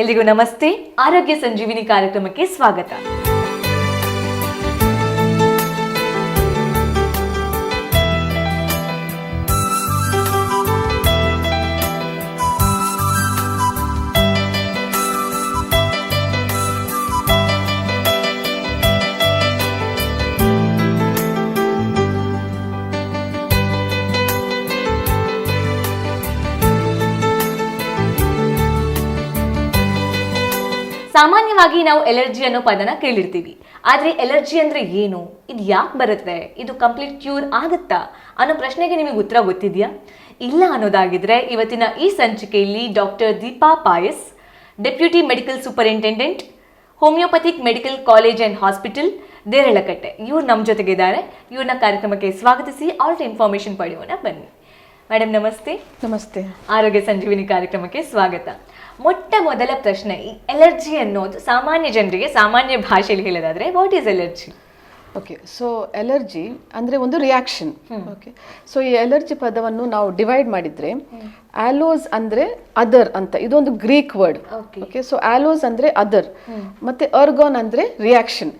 ಎಲ್ರಿಗೂ ನಮಸ್ತೆ. ಆರೋಗ್ಯ ಸಂಜೀವಿನಿ ಕಾರ್ಯಕ್ರಮಕ್ಕೆ ಸ್ವಾಗತ. ಸಾಮಾನ್ಯವಾಗಿ ನಾವು ಎಲರ್ಜಿ ಅನ್ನೋ ಪದನ ಕೇಳಿರ್ತೀವಿ. ಆದ್ರೆ ಎಲರ್ಜಿ ಅಂದ್ರೆ ಏನು? ಇದು ಯಾಕೆ ಬರುತ್ತೆ? ಇದು ಕಂಪ್ಲೀಟ್ ಕ್ಯೂರ್ ಆಗುತ್ತಾ? ಅನ್ನೋ ಪ್ರಶ್ನೆಗೆ ನಿಮಗೆ ಉತ್ತರ ಗೊತ್ತಿದೆಯಾ? ಇಲ್ಲ ಅನ್ನೋದಾಗಿದ್ರೆ ಇವತ್ತಿನ ಈ ಸಂಚಿಕೆಯಲ್ಲಿ doctor Deepa Pais deputy medical superintendent homeopathic medical college and hospital Deralakatte. ಇವ್ರು ನಮ್ಮ ಜೊತೆಗಿದ್ದಾರೆ. ಇವ್ರನ್ನ ಕಾರ್ಯಕ್ರಮಕ್ಕೆ ಸ್ವಾಗತಿಸಿ ಆಲ್ಟ್ ಇನ್ಫಾರ್ಮೇಷನ್ ಪಡೆಯೋಣ ಬನ್ನಿ. ಮೇಡಮ್ ನಮಸ್ತೆ. ನಮಸ್ತೆ. ಆರೋಗ್ಯ ಸಂಜೀವಿನಿ ಕಾರ್ಯಕ್ರಮಕ್ಕೆ ಸ್ವಾಗತ. ಮೊಟ್ಟ ಮೊದಲ ಪ್ರಶ್ನೆ ಈ ಎಲರ್ಜಿ ಅನ್ನೋದು ಸಾಮಾನ್ಯ ಜನರಿಗೆ ಸಾಮಾನ್ಯ ಭಾಷೆಯಲ್ಲಿ ಹೇಳೋದಾದ್ರೆ what is allergy okay so allergy ಅಂದರೆ ಒಂದು ರಿಯಾಕ್ಷನ್ ಓಕೆ ಸೊ ಈ ಎಲರ್ಜಿ ಪದವನ್ನು ನಾವು ಡಿವೈಡ್ ಮಾಡಿದರೆ ಆಲೋಸ್ ಅಂದರೆ ಅದರ್ ಅಂತ ಇದೊಂದು ಗ್ರೀಕ್ ವರ್ಡ್. ಓಕೆ ಸೊ ಆಲೋಸ್ ಅಂದರೆ ಅದರ್ ಮತ್ತು ಅರ್ಗಾನ್ ಅಂದರೆ reaction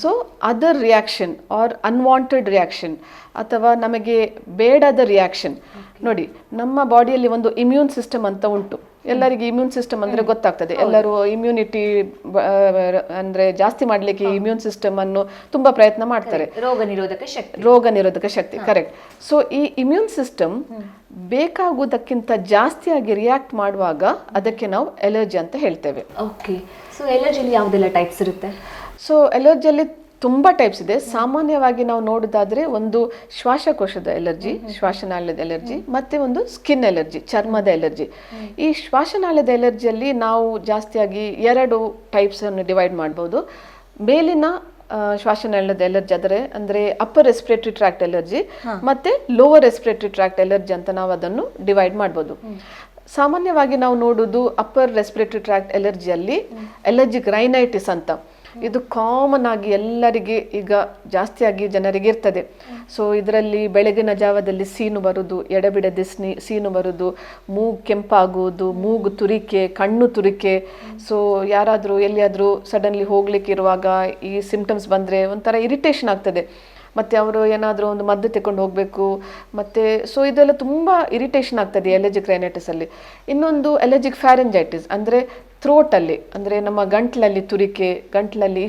so other reaction or unwanted reaction ಅಥವಾ ನಮಗೆ ಬೇಡದ ರಿಯಾಕ್ಷನ್ ನೋಡಿ ನಮ್ಮ ಬಾಡಿಯಲ್ಲಿ ಒಂದು ಇಮ್ಯೂನ್ ಸಿಸ್ಟಮ್ ಅಂತ ಉಂಟು. ಎಲ್ಲರಿಗೆ ಇಮ್ಯೂನ್ ಸಿಸ್ಟಮ್ ಅಂದ್ರೆ ಗೊತ್ತಾಗ್ತದೆ. ಎಲ್ಲರೂ ಇಮ್ಯುನಿಟಿ ಅಂದ್ರೆ ಜಾಸ್ತಿ ಮಾಡ್ಲಿಕ್ಕೆ ಇಮ್ಯೂನ್ ಸಿಸ್ಟಮ್ ಅನ್ನು ತುಂಬಾ ಪ್ರಯತ್ನ ಮಾಡ್ತಾರೆ. ರೋಗ ನಿರೋಧಕ ಶಕ್ತಿ. ರೋಗ ನಿರೋಧಕ ಶಕ್ತಿ ಕರೆಕ್ಟ್. ಸೊ ಈ ಇಮ್ಯೂನ್ ಸಿಸ್ಟಮ್ ಬೇಕಾಗುವುದಕ್ಕಿಂತ ಜಾಸ್ತಿಯಾಗಿ ರಿಯಾಕ್ಟ್ ಮಾಡುವಾಗ ಅದಕ್ಕೆ ನಾವು ಎಲರ್ಜಿ ಅಂತ ಹೇಳ್ತೇವೆ. ಓಕೆ ಸೊ ಎಲರ್ಜಿಲಿ ಯಾವುದೆಲ್ಲ ಟೈಪ್ಸ್ ಇರುತ್ತೆ? ಸೊ ಎಲರ್ಜಿಯಲ್ಲಿ ತುಂಬಾ ಟೈಪ್ಸ್ ಇದೆ. ಸಾಮಾನ್ಯವಾಗಿ ನಾವು ನೋಡೋದಾದ್ರೆ ಒಂದು ಶ್ವಾಸಕೋಶದ ಎಲರ್ಜಿ ಶ್ವಾಸನಾಳದ ಎಲರ್ಜಿ ಮತ್ತೆ ಒಂದು ಸ್ಕಿನ್ ಎಲರ್ಜಿ ಚರ್ಮದ ಎಲರ್ಜಿ ಈ ಶ್ವಾಸನಾಳದ ಎಲರ್ಜಿಯಲ್ಲಿ ನಾವು ಜಾಸ್ತಿಯಾಗಿ ಎರಡು ಟೈಪ್ಸನ್ನು ಡಿವೈಡ್ ಮಾಡ್ಬೋದು. ಮೇಲಿನ ಶ್ವಾಸನಾಳದ ಎಲರ್ಜಿ ಆದರೆ ಅಂದ್ರೆ ಅಪ್ಪರ್ ರೆಸ್ಪಿರೇಟರಿ ಟ್ರ್ಯಾಕ್ಟ್ ಎಲರ್ಜಿ ಮತ್ತೆ ಲೋವರ್ ರೆಸ್ಪಿರೇಟರಿ ಟ್ರ್ಯಾಕ್ಟ್ ಎಲರ್ಜಿ ಅಂತ ನಾವು ಅದನ್ನು ಡಿವೈಡ್ ಮಾಡ್ಬೋದು. ಸಾಮಾನ್ಯವಾಗಿ ನಾವು ನೋಡೋದು ಅಪ್ಪರ್ ರೆಸ್ಪಿರೇಟರಿ ಟ್ರ್ಯಾಕ್ಟ್ ಎಲರ್ಜಿಯಲ್ಲಿ ಎಲರ್ಜಿಕ್ ರೈನೈಟಿಸ್ ಅಂತ. ಇದು ಕಾಮನ್ ಆಗಿ ಎಲ್ಲರಿಗೆ ಈಗ ಜಾಸ್ತಿಯಾಗಿ ಜನರಿಗೆ ಇರ್ತದೆ. ಸೊ ಇದರಲ್ಲಿ ಬೆಳಗಿನ ಜಾವದಲ್ಲಿ ಸೀನು ಬರುವುದು ಎಡಬಿಡದೆ ಸ್ನಿ, ಸೀನು ಬರುವುದು ಮೂಗು ಕೆಂಪಾಗುವುದು, ಮೂಗು ತುರಿಕೆ, ಕಣ್ಣು ತುರಿಕೆ. ಸೊ ಯಾರಾದರೂ ಎಲ್ಲಿಯಾದರೂ ಸಡನ್ಲಿ ಹೋಗ್ಲಿಕ್ಕೆ ಇರುವಾಗ ಈ ಸಿಂಪ್ಟಮ್ಸ್ ಬಂದರೆ ಒಂಥರ ಇರಿಟೇಷನ್ ಆಗ್ತದೆ. ಮತ್ತು ಅವರು ಏನಾದರೂ ಒಂದು ಮದ್ದು ತೆಕೊಂಡು ಹೋಗಬೇಕು. ಮತ್ತು ಸೊ ಇದೆಲ್ಲ ತುಂಬ ಇರಿಟೇಷನ್ ಆಗ್ತದೆ ಎಲರ್ಜಿಕ್ ರೈನೈಟಿಸಲ್ಲಿ ಇನ್ನೊಂದು ಎಲರ್ಜಿಕ್ ಫ್ಯಾರೆಂಜೈಟಿಸ್ ಅಂದರೆ ಥ್ರೋಟಲ್ಲಿ ಅಂದರೆ ನಮ್ಮ ಗಂಟ್ಲಲ್ಲಿ ತುರಿಕೆ, ಗಂಟ್ಲಲ್ಲಿ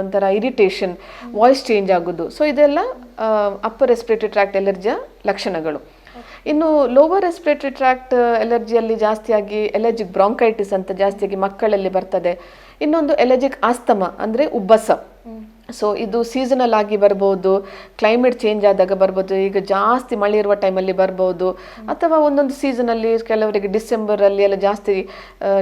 ಒಂಥರ ಇರಿಟೇಷನ್ ವಾಯ್ಸ್ ಚೇಂಜ್ ಆಗೋದು. ಸೊ ಇದೆಲ್ಲ ಅಪ್ಪರ್ ರೆಸ್ಪಿರೇಟರಿ ಟ್ರ್ಯಾಕ್ಟ್ ಎಲರ್ಜಿಯ ಲಕ್ಷಣಗಳು. ಇನ್ನು ಲೋವರ್ ರೆಸ್ಪಿರೇಟರಿ ಟ್ರ್ಯಾಕ್ಟ್ ಎಲರ್ಜಿಯಲ್ಲಿ ಜಾಸ್ತಿಯಾಗಿ ಎಲರ್ಜಿಕ್ ಬ್ರಾಂಕೈಟಿಸ್ ಅಂತ ಜಾಸ್ತಿಯಾಗಿ ಮಕ್ಕಳಲ್ಲಿ ಬರ್ತದೆ. ಇನ್ನೊಂದು ಎಲರ್ಜಿಕ್ ಆಸ್ತಮ ಅಂದರೆ ಉಬ್ಬಸ. ಸೊ ಇದು ಸೀಸನಲ್ ಆಗಿ ಬರ್ಬೋದು ಕ್ಲೈಮೇಟ್ ಚೇಂಜ್ ಆದಾಗ ಬರ್ಬೋದು ಈಗ ಜಾಸ್ತಿ ಮಳೆ ಇರುವ ಟೈಮಲ್ಲಿ ಬರ್ಬೋದು ಅಥವಾ ಒಂದೊಂದು ಸೀಸನಲ್ಲಿ ಕೆಲವರಿಗೆ ಡಿಸೆಂಬರಲ್ಲಿ ಎಲ್ಲ ಜಾಸ್ತಿ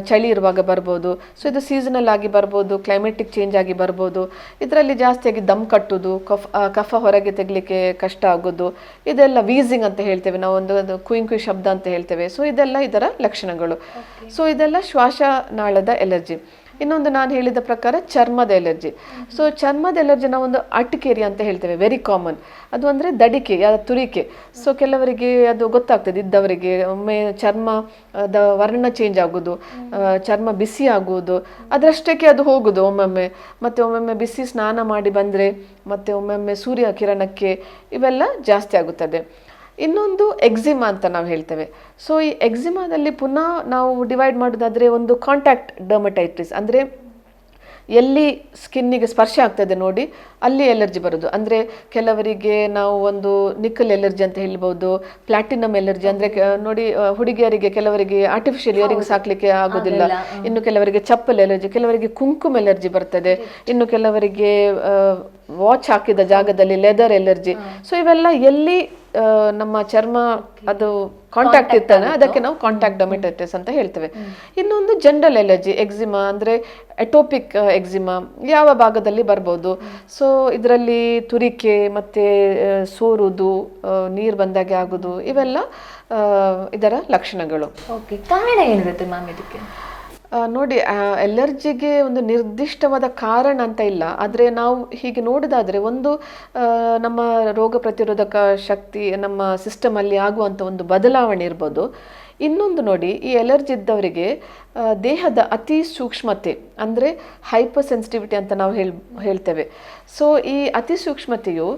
ಚಳಿ ಇರುವಾಗ ಬರ್ಬೋದು. ಸೊ ಇದು ಸೀಸನಲ್ ಆಗಿ ಬರ್ಬೋದು ಕ್ಲೈಮೇಟಿಕ್ ಚೇಂಜ್ ಆಗಿ ಬರ್ಬೋದು. ಇದರಲ್ಲಿ ಜಾಸ್ತಿಯಾಗಿ ದಮ್ ಕಟ್ಟೋದು ಕಫ ಕಫ ಹೊರಗೆ ತೆಗಲಿಕ್ಕೆ ಕಷ್ಟ ಆಗೋದು. ಇದೆಲ್ಲ ವೀಸಿಂಗ್ ಅಂತ ಹೇಳ್ತೇವೆ ನಾವು ಒಂದು ಒಂದು ಕುಯ್ ಕುಯ್ ಶಬ್ದ ಅಂತ ಹೇಳ್ತೇವೆ. ಸೊ ಇದೆಲ್ಲ ಇದರ ಲಕ್ಷಣಗಳು. ಸೊ ಇದೆಲ್ಲ ಶ್ವಾಸನಾಳದ ಎಲರ್ಜಿ ಇನ್ನೊಂದು ನಾನು ಹೇಳಿದ ಪ್ರಕಾರ ಚರ್ಮದ ಎಲರ್ಜಿ. ಸೊ ಚರ್ಮದ ಎಲರ್ಜಿ ನಾವು ಒಂದು ಅಟ್ಕೇರಿ ಅಂತ ಹೇಳ್ತೇವೆ ವೆರಿ ಕಾಮನ್ ಅದು ಅಂದರೆ ದಡಿಕೆ ಯಾ ತುರಿಕೆ. ಸೊ ಕೆಲವರಿಗೆ ಅದು ಗೊತ್ತಾಗ್ತದೆ, ಇದ್ದವರಿಗೆ. ಒಮ್ಮೆ ಚರ್ಮ, ಅದ ವರ್ಣ ಚೇಂಜ್ ಆಗೋದು ಚರ್ಮ ಬಿಸಿ ಆಗುವುದು ಅದರಷ್ಟಕ್ಕೆ ಅದು ಹೋಗುದು ಒಮ್ಮೊಮ್ಮೆ. ಮತ್ತು ಒಮ್ಮೊಮ್ಮೆ ಬಿಸಿ ಸ್ನಾನ ಮಾಡಿ ಬಂದರೆ, ಮತ್ತು ಒಮ್ಮೊಮ್ಮೆ ಸೂರ್ಯ ಕಿರಣಕ್ಕೆ ಇವೆಲ್ಲ ಜಾಸ್ತಿ ಆಗುತ್ತದೆ. ಇನ್ನೊಂದು ಎಕ್ಸಿಮಾ ಅಂತ ನಾವು ಹೇಳ್ತೇವೆ. ಸೊ ಈ ಎಕ್ಸಿಮಾದಲ್ಲಿ ಪುನಃ ನಾವು ಡಿವೈಡ್ ಮಾಡೋದಾದರೆ ಒಂದು ಕಾಂಟ್ಯಾಕ್ಟ್ ಡರ್ಮಟೈಟಿಸ್ ಅಂದರೆ ಎಲ್ಲಿ ಸ್ಕಿನ್ನಿಗೆ ಸ್ಪರ್ಶ ಆಗ್ತದೆ ನೋಡಿ ಅಲ್ಲಿ ಎಲರ್ಜಿ ಬರೋದು. ಅಂದರೆ ಕೆಲವರಿಗೆ ನಾವು ಒಂದು ನಿಕ್ಕಲ್ ಎಲರ್ಜಿ ಅಂತ ಹೇಳ್ಬೋದು ಪ್ಲಾಟಿನಮ್ ಎಲರ್ಜಿ ಅಂದರೆ ನೋಡಿ ಹುಡುಗಿಯರಿಗೆ ಕೆಲವರಿಗೆ ಆರ್ಟಿಫಿಷಿಯಲ್ ಇಯರಿಂಗ್ಸ್ ಹಾಕ್ಲಿಕ್ಕೆ ಆಗೋದಿಲ್ಲ. ಇನ್ನು ಕೆಲವರಿಗೆ ಚಪ್ಪಲ್ ಎಲರ್ಜಿ ಕೆಲವರಿಗೆ ಕುಂಕುಮ ಎಲರ್ಜಿ ಬರ್ತದೆ. ಇನ್ನು ಕೆಲವರಿಗೆ ವಾಚ್ ಹಾಕಿದ ಜಾಗದಲ್ಲಿ ಲೆದರ್ ಎಲರ್ಜಿ ಸೊ ಇವೆಲ್ಲ ಎಲ್ಲಿ ನಮ್ಮ ಚರ್ಮ ಅದು ಕಾಂಟ್ಯಾಕ್ಟ್ ಇರ್ತಾನೆ ಅದಕ್ಕೆ ನಾವು ಕಾಂಟ್ಯಾಕ್ಟ್ ಡೊಮೆಟೈಟಿಸ್ ಅಂತ ಹೇಳ್ತೇವೆ. ಇನ್ನೊಂದು ಜನರಲ್ ಎಲರ್ಜಿ ಎಕ್ಸಿಮಾ ಅಂದರೆ ಎಟೋಪಿಕ್ ಎಕ್ಸಿಮಾ ಯಾವ ಭಾಗದಲ್ಲಿ ಬರ್ಬೋದು? ಸೊ ಇದರಲ್ಲಿ ತುರಿಕೆ ಮತ್ತು ಸೋರುವುದು ಸೋರುದು ನೀರು ಬಂದಾಗೆ ಆಗೋದು ಇವೆಲ್ಲ ಇದರ ಲಕ್ಷಣಗಳು. ಓಕೆ ಕಾರಣ ಏನಿರುತ್ತೆ ಮ್ಯಾಮ್ ಇದಕ್ಕೆ? ನೋಡಿ ಎಲರ್ಜಿಗೆ ಒಂದು ನಿರ್ದಿಷ್ಟವಾದ ಕಾರಣ ಅಂತ ಇಲ್ಲ. ಆದರೆ ನಾವು ಹೀಗೆ ನೋಡೋದಾದರೆ ಒಂದು ನಮ್ಮ ರೋಗ ಪ್ರತಿರೋಧಕ ಶಕ್ತಿ ನಮ್ಮ ಸಿಸ್ಟಮಲ್ಲಿ ಆಗುವಂಥ ಒಂದು ಬದಲಾವಣೆ ಇರ್ಬೋದು. ಇನ್ನೊಂದು ನೋಡಿ, ಈ ಎಲರ್ಜಿ ಇದ್ದವರಿಗೆ ದೇಹದ ಅತಿ ಸೂಕ್ಷ್ಮತೆ, ಅಂದರೆ ಹೈಪರ್ ಸೆನ್ಸಿಟಿವಿಟಿ ಅಂತ ನಾವು ಹೇಳ್, ಹೇಳ್ತೇವೆ. ಸೊ ಈ ಅತಿ ಸೂಕ್ಷ್ಮತೆಯು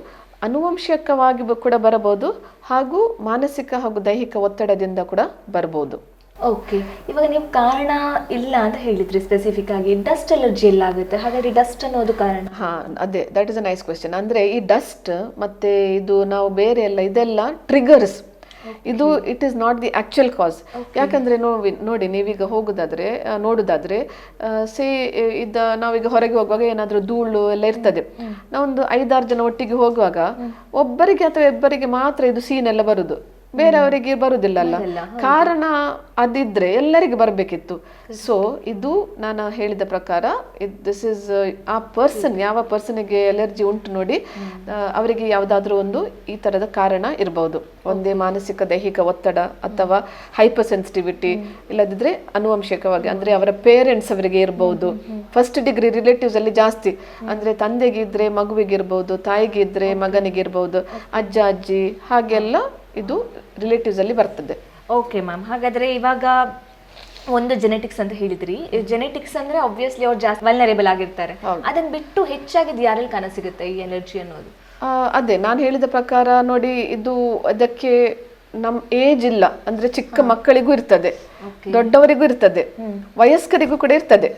ಅನುವಂಶಿಕವಾಗಿ ಕೂಡ ಬರಬಹುದು ಹಾಗೂ ಮಾನಸಿಕ ಹಾಗೂ ದೈಹಿಕ ಒತ್ತಡದಿಂದ ಕೂಡ ಬರ್ಬೋದು ಓಕೆ ಇವಾಗ ನೀವು ಕಾರಣ ಇಲ್ಲ ಅಂತ ಹೇಳಿದ್ರಿ ಸ್ಪೆಸಿಫಿಕ್ ಆಗಿ. ಡಸ್ಟ್ ಅಲರ್ಜಿ ಎಲ್ಲ ಆಗುತ್ತೆ ಹಾಗಾದ್ರೆ ಡಸ್ಟ್ ಅನ್ನೋದು ಕಾರಣ? ಹಾ ಅದೇ. That is a nice question ಅಂದ್ರೆ ಈ ಡಸ್ಟ್ ಮತ್ತೆ ಇದು ನಾವು ಬೇರೆ ಎಲ್ಲ ಇದೆಲ್ಲ ಟ್ರಿಗರ್ಸ್ ಇದು it is not the actual cause ಯಾಕಂದ್ರೆ ನೋವಿ ನೋಡಿ ನೀವೀಗ ಹೋಗುದಾದ್ರೆ ನೋಡುದಾದ್ರೆ ಸೇ ಇದ ನಾವೀಗ ಹೊರಗೆ ಹೋಗುವಾಗ ಏನಾದ್ರೂ ಧೂಳು ಎಲ್ಲ ಇರ್ತದೆ. ನಾವೊಂದು ಐದಾರು ಜನ ಒಟ್ಟಿಗೆ ಹೋಗುವಾಗ ಒಬ್ಬರಿಗೆ ಅಥವಾ ಇಬ್ಬರಿಗೆ ಮಾತ್ರ ಇದು ಸೀನ್ ಎಲ್ಲ ಬರುದು. ಬೇರೆಯವರಿಗೆ ಬರುದಿಲ್ಲ ಅಲ್ಲ ಕಾರಣ ಅದಿದ್ರೆ ಎಲ್ಲರಿಗೆ ಬರಬೇಕಿತ್ತು. ಸೊ ಇದು ನಾನು ಹೇಳಿದ ಪ್ರಕಾರ ದಿಸ್ ಇಸ್ ಆ ಪರ್ಸನ್ ಯಾವ ಪರ್ಸನ್ಗೆ ಎಲರ್ಜಿ ಉಂಟು ನೋಡಿ ಅವರಿಗೆ ಯಾವುದಾದ್ರೂ ಒಂದು ಈ ತರದ ಕಾರಣ ಇರಬಹುದು ಒಂದೇ ಮಾನಸಿಕ ದೈಹಿಕ ಒತ್ತಡ ಅಥವಾ ಹೈಪರ್ ಸೆನ್ಸಿಟಿವಿಟಿ ಇಲ್ಲದಿದ್ರೆ ಅನುವಂಶಿಕವಾಗಿ ಅಂದ್ರೆ ಅವರ ಪೇರೆಂಟ್ಸ್ ಅವರಿಗೆ ಇರಬಹುದು ಫಸ್ಟ್ ಡಿಗ್ರಿ ರಿಲೇಟಿವ್ಸ್ ಅಲ್ಲಿ ಜಾಸ್ತಿ. ಅಂದ್ರೆ ತಂದೆಗೆ ಇದ್ರೆ ಮಗುವಿಗೆ ಇರಬಹುದು ತಾಯಿಗೆ ಇದ್ರೆ ಮಗನಿಗೆ ಇರಬಹುದು ಅಜ್ಜ ಅಜ್ಜಿ ಹಾಗೆಲ್ಲ ಇದು ರಿಲೇಟಿವ್ಸ್ ಅಲ್ಲಿ ಬರ್ತದೆ. ಓಕೆ ಮ್ಯಾಮ್ ಹಾಗಾದ್ರೆ ಇವಾಗ ಒಂದು ಜೆನೆಟಿಕ್ಸ್ ಅಂತ ಹೇಳಿದ್ರಿ. ಜೆನೆಟಿಕ್ಸ್ ಅಂದ್ರೆ ಆಬ್ವಿಯಸ್ಲಿ ಅವ್ರು ಜಾಸ್ತಿ ವಲ್ನರೇಬಲ್ ಆಗಿರ್ತಾರೆ. ಅದನ್ನ ಬಿಟ್ಟು ಹೆಚ್ಚಾಗಿ ಯಾರಲ್ಲಿ ಕಾಣಸಿಗುತ್ತೆ ಈ ಎನರ್ಜಿ ಅನ್ನೋದು? ಅದೇ ನಾನು ಹೇಳಿದ ಪ್ರಕಾರ ನೋಡಿ ಇದು ಅದಕ್ಕೆ ನಮ್ ಏಜ್ ಇಲ್ಲ. ಅಂದ್ರೆ ಚಿಕ್ಕ ಮಕ್ಕಳಿಗೂ ಇರ್ತದೆ. ದೊಡ್ಡವರಿಗೂ ಇರ್ತದೆ ವಯಸ್ಕರಿಗೂ ಕೂಡ ಇರ್ತದೆ.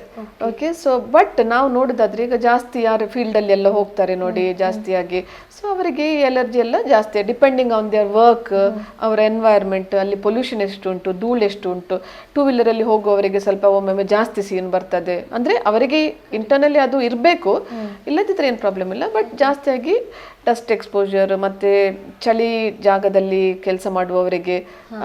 ಓಕೆ ಸೊ ಬಟ್ ನಾವು ನೋಡೋದಾದ್ರೆ ಈಗ ಜಾಸ್ತಿ ಯಾರು ಫೀಲ್ಡ್ ಅಲ್ಲಿ ಎಲ್ಲ ಹೋಗ್ತಾರೆ ನೋಡಿ ಜಾಸ್ತಿಯಾಗಿ. ಸೊ ಅವರಿಗೆ ಈ ಎಲರ್ಜಿ ಎಲ್ಲ ಜಾಸ್ತಿ ಡಿಪೆಂಡಿಂಗ್ ಆನ್ ದಿಯರ್ ವರ್ಕ್ ಅವರ ಎನ್ವೈರ್ಮೆಂಟ್ ಅಲ್ಲಿ ಪೊಲ್ಯೂಷನ್ ಎಷ್ಟು ಉಂಟು ಧೂಳು ಎಷ್ಟು ಉಂಟು ಟೂ ವೀಲರ್ ಅಲ್ಲಿ ಹೋಗುವವರಿಗೆ ಸ್ವಲ್ಪ ಒಮ್ಮೊಮ್ಮೆ ಜಾಸ್ತಿ ಸೀನ್ ಬರ್ತದೆ. ಅಂದ್ರೆ ಅವರಿಗೆ ಇಂಟರ್ನಲಿ ಅದು ಇರಬೇಕು ಇಲ್ಲದಿದ್ರೆ ಏನು ಪ್ರಾಬ್ಲಮ್ ಇಲ್ಲ ಬಟ್ ಜಾಸ್ತಿಯಾಗಿ ಡಸ್ಟ್ ಎಕ್ಸ್ಪೋಜರ್ ಮತ್ತೆ ಚಳಿ ಜಾಗದಲ್ಲಿ ಕೆಲಸ ಮಾಡುವವರಿಗೆ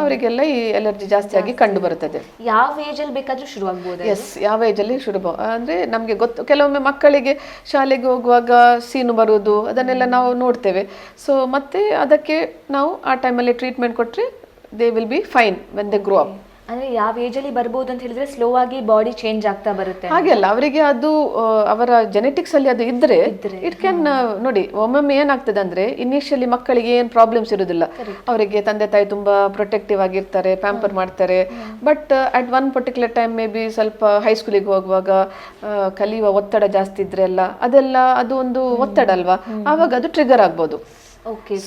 ಅವರಿಗೆಲ್ಲ ಈ ಎಲರ್ಜಿ ಜಾಸ್ತಿಯಾಗಿ ಕಂಡು ಬರುತ್ತದೆ ಯಾವ ಏಜ್ ಅಲ್ಲಿ ಬೇಕಾದ್ರೂ ಶುರು ಆಗ್ಬೋದು ಎಸ್ ಯಾವ ಏಜಲ್ಲಿ ಶುರು ಅಂದರೆ ಅಂದ್ರೆ ನಮಗೆ ಗೊತ್ತು ಕೆಲವೊಮ್ಮೆ ಮಕ್ಕಳಿಗೆ ಶಾಲೆಗೆ ಹೋಗುವಾಗ ಸೀನು ಬರುವುದು ಅದನ್ನೆಲ್ಲ ನಾವು ನೋಡ್ತೇವೆ. ಸೊ ಮತ್ತೆ ಅದಕ್ಕೆ ನಾವು ಆ ಟೈಮಲ್ಲಿ ಟ್ರೀಟ್ಮೆಂಟ್ ಕೊಟ್ಟರೆ they will be fine when they grow up ಅಂದ್ರೆ ಯಾವ ಏಜ್ ಅಲ್ಲಿ ಬರ್ಬೋದು ಅಂತ ಹೇಳಿದ್ರೆ ಸ್ಲೋ ಆಗಿ ಬಾಡಿ ಚೇಂಜ್ ಆಗ್ತಾ ಬರುತ್ತೆ ಹಾಗೆಲ್ಲ ಅವರಿಗೆ ಅದು ಅವರ ಜೆನೆಟಿಕ್ಸ್ ಅಲ್ಲಿ ಅದು ಇದ್ರೆ ಇಟ್ ಕ್ಯಾನ್ ನೋಡಿ ಒಮ್ಮೊಮ್ಮೆ ಏನಾಗ್ತದೆ ಅಂದ್ರೆ ಇನಿಷಿಯಲಿ ಮಕ್ಕಳಿಗೆ ಏನ್ ಪ್ರಾಬ್ಲಮ್ಸ್ ಇರುದಿಲ್ಲ. ಅವರಿಗೆ ತಂದೆ ತಾಯಿ ತುಂಬಾ ಪ್ರೊಟೆಕ್ಟಿವ್ ಆಗಿರ್ತಾರೆ ಪ್ಯಾಂಪರ್ ಮಾಡ್ತಾರೆ. But at one particular time maybe ಸ್ವಲ್ಪ ಹೈಸ್ಕೂಲಿಗೆ ಹೋಗುವಾಗ ಕಲಿಯುವ ಒತ್ತಡ ಜಾಸ್ತಿ ಇದ್ರೆ ಅಲ್ಲ ಅದೆಲ್ಲ ಅದು ಒಂದು ಒತ್ತಡ ಅಲ್ವಾ? ಆವಾಗ ಅದು ಟ್ರಿಗರ್ ಆಗ್ಬೋದು.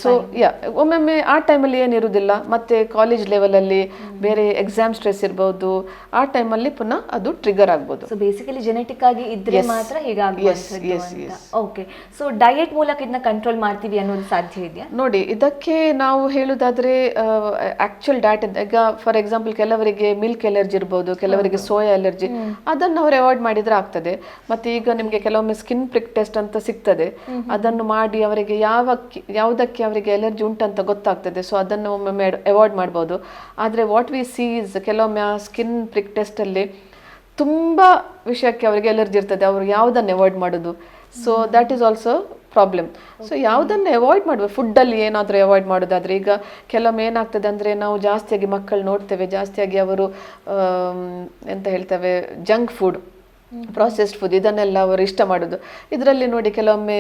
ಸೊ ಯಾ ಒಮ್ಮೊಮ್ಮೆ ಆ ಟೈಮಲ್ಲಿ ಏನಿರುವುದಿಲ್ಲ ಮತ್ತೆ ಕಾಲೇಜ್ ಲೆವೆಲಲ್ಲಿ ಬೇರೆ ಎಕ್ಸಾಮ್ ಸ್ಟ್ರೆಸ್ ಇರ್ಬೋದು. ಆ ಟೈಮಲ್ಲಿ ಪುನಃ ಅದು ಟ್ರಿಗರ್ ಆಗ್ಬೋದು. ಸೊ ಬೇಸಿಕಲಿ ಜೆನೆಟಿಕ್ ಆಗಿ ಇದ್ರೆ ಮಾತ್ರ ಹೀಗಾಗುವಂಥದ್ದು ಓಕೆ ಸೊ ಡಯಟ್ ಮೂಲಕ ಇದನ್ನ ಕಂಟ್ರೋಲ್ ಮಾಡ್ತೀವಿ ಅನ್ನೋದು ಸಾಧ್ಯ ಇದೆಯಾ? ನೋಡಿ ಇದಕ್ಕೆ ನಾವು ಹೇಳುದಾದ್ರೆ ಆಕ್ಚುಲ್ ಡಯಟ್ ಈಗ ಫಾರ್ ಎಕ್ಸಾಂಪಲ್ ಕೆಲವರಿಗೆ ಮಿಲ್ಕ್ ಎಲರ್ಜಿ ಇರ್ಬೋದು ಕೆಲವರಿಗೆ ಸೋಯಾ ಎಲರ್ಜಿ ಅದನ್ನು ಅವ್ರು ಅವಾಯ್ಡ್ ಮಾಡಿದ್ರೆ ಆಗ್ತದೆ. ಮತ್ತೆ ಈಗ ನಿಮಗೆ ಕೆಲವೊಮ್ಮೆ ಸ್ಕಿನ್ ಪ್ರಿಕ್ ಟೆಸ್ಟ್ ಅಂತ ಸಿಗ್ತದೆ. ಅದನ್ನು ಮಾಡಿ ಅವರಿಗೆ ಯಾವ ಯಾವುದಕ್ಕೆ ಅವರಿಗೆ ಎಲರ್ಜಿ ಉಂಟಂತ ಗೊತ್ತಾಗ್ತದೆ. ಸೊ ಅದನ್ನು ಒಮ್ಮೊಮ್ಮೆ ಅವಾಯ್ಡ್ ಮಾಡ್ಬೋದು. ಆದರೆ ವಾಟ್ ವಿ ಸೀಸ್ ಕೆಲವೊಮ್ಮೆ ಆ ಸ್ಕಿನ್ ಪ್ರಿಕ್ ಟೆಸ್ಟಲ್ಲಿ ತುಂಬ ವಿಷಯಕ್ಕೆ ಅವರಿಗೆ ಎಲರ್ಜಿ ಇರ್ತದೆ. ಅವರು ಯಾವುದನ್ನು ಅವಾಯ್ಡ್ ಮಾಡೋದು? So that is also problem so ಯಾವುದನ್ನು ಅವಾಯ್ಡ್ ಮಾಡುವ ಫುಡ್ಡಲ್ಲಿ ಏನಾದರೂ ಅವಾಯ್ಡ್ ಮಾಡೋದಾದರೆ ಈಗ ಕೆಲವೊಮ್ಮೆ ಏನಾಗ್ತದೆ ಅಂದರೆ ನಾವು ಜಾಸ್ತಿಯಾಗಿ ಮಕ್ಕಳು ನೋಡ್ತೇವೆ. ಜಾಸ್ತಿಯಾಗಿ ಅವರು ಎಂತ ಹೇಳ್ತೇವೆ? ಜಂಕ್ ಫುಡ್ ಪ್ರಾಸೆಸ್ಡ್ ಫುಡ್ ಇದನ್ನೆಲ್ಲ ಅವರು ಇಷ್ಟ ಮಾಡೋದು. ಇದರಲ್ಲಿ ನೋಡಿ ಕೆಲವೊಮ್ಮೆ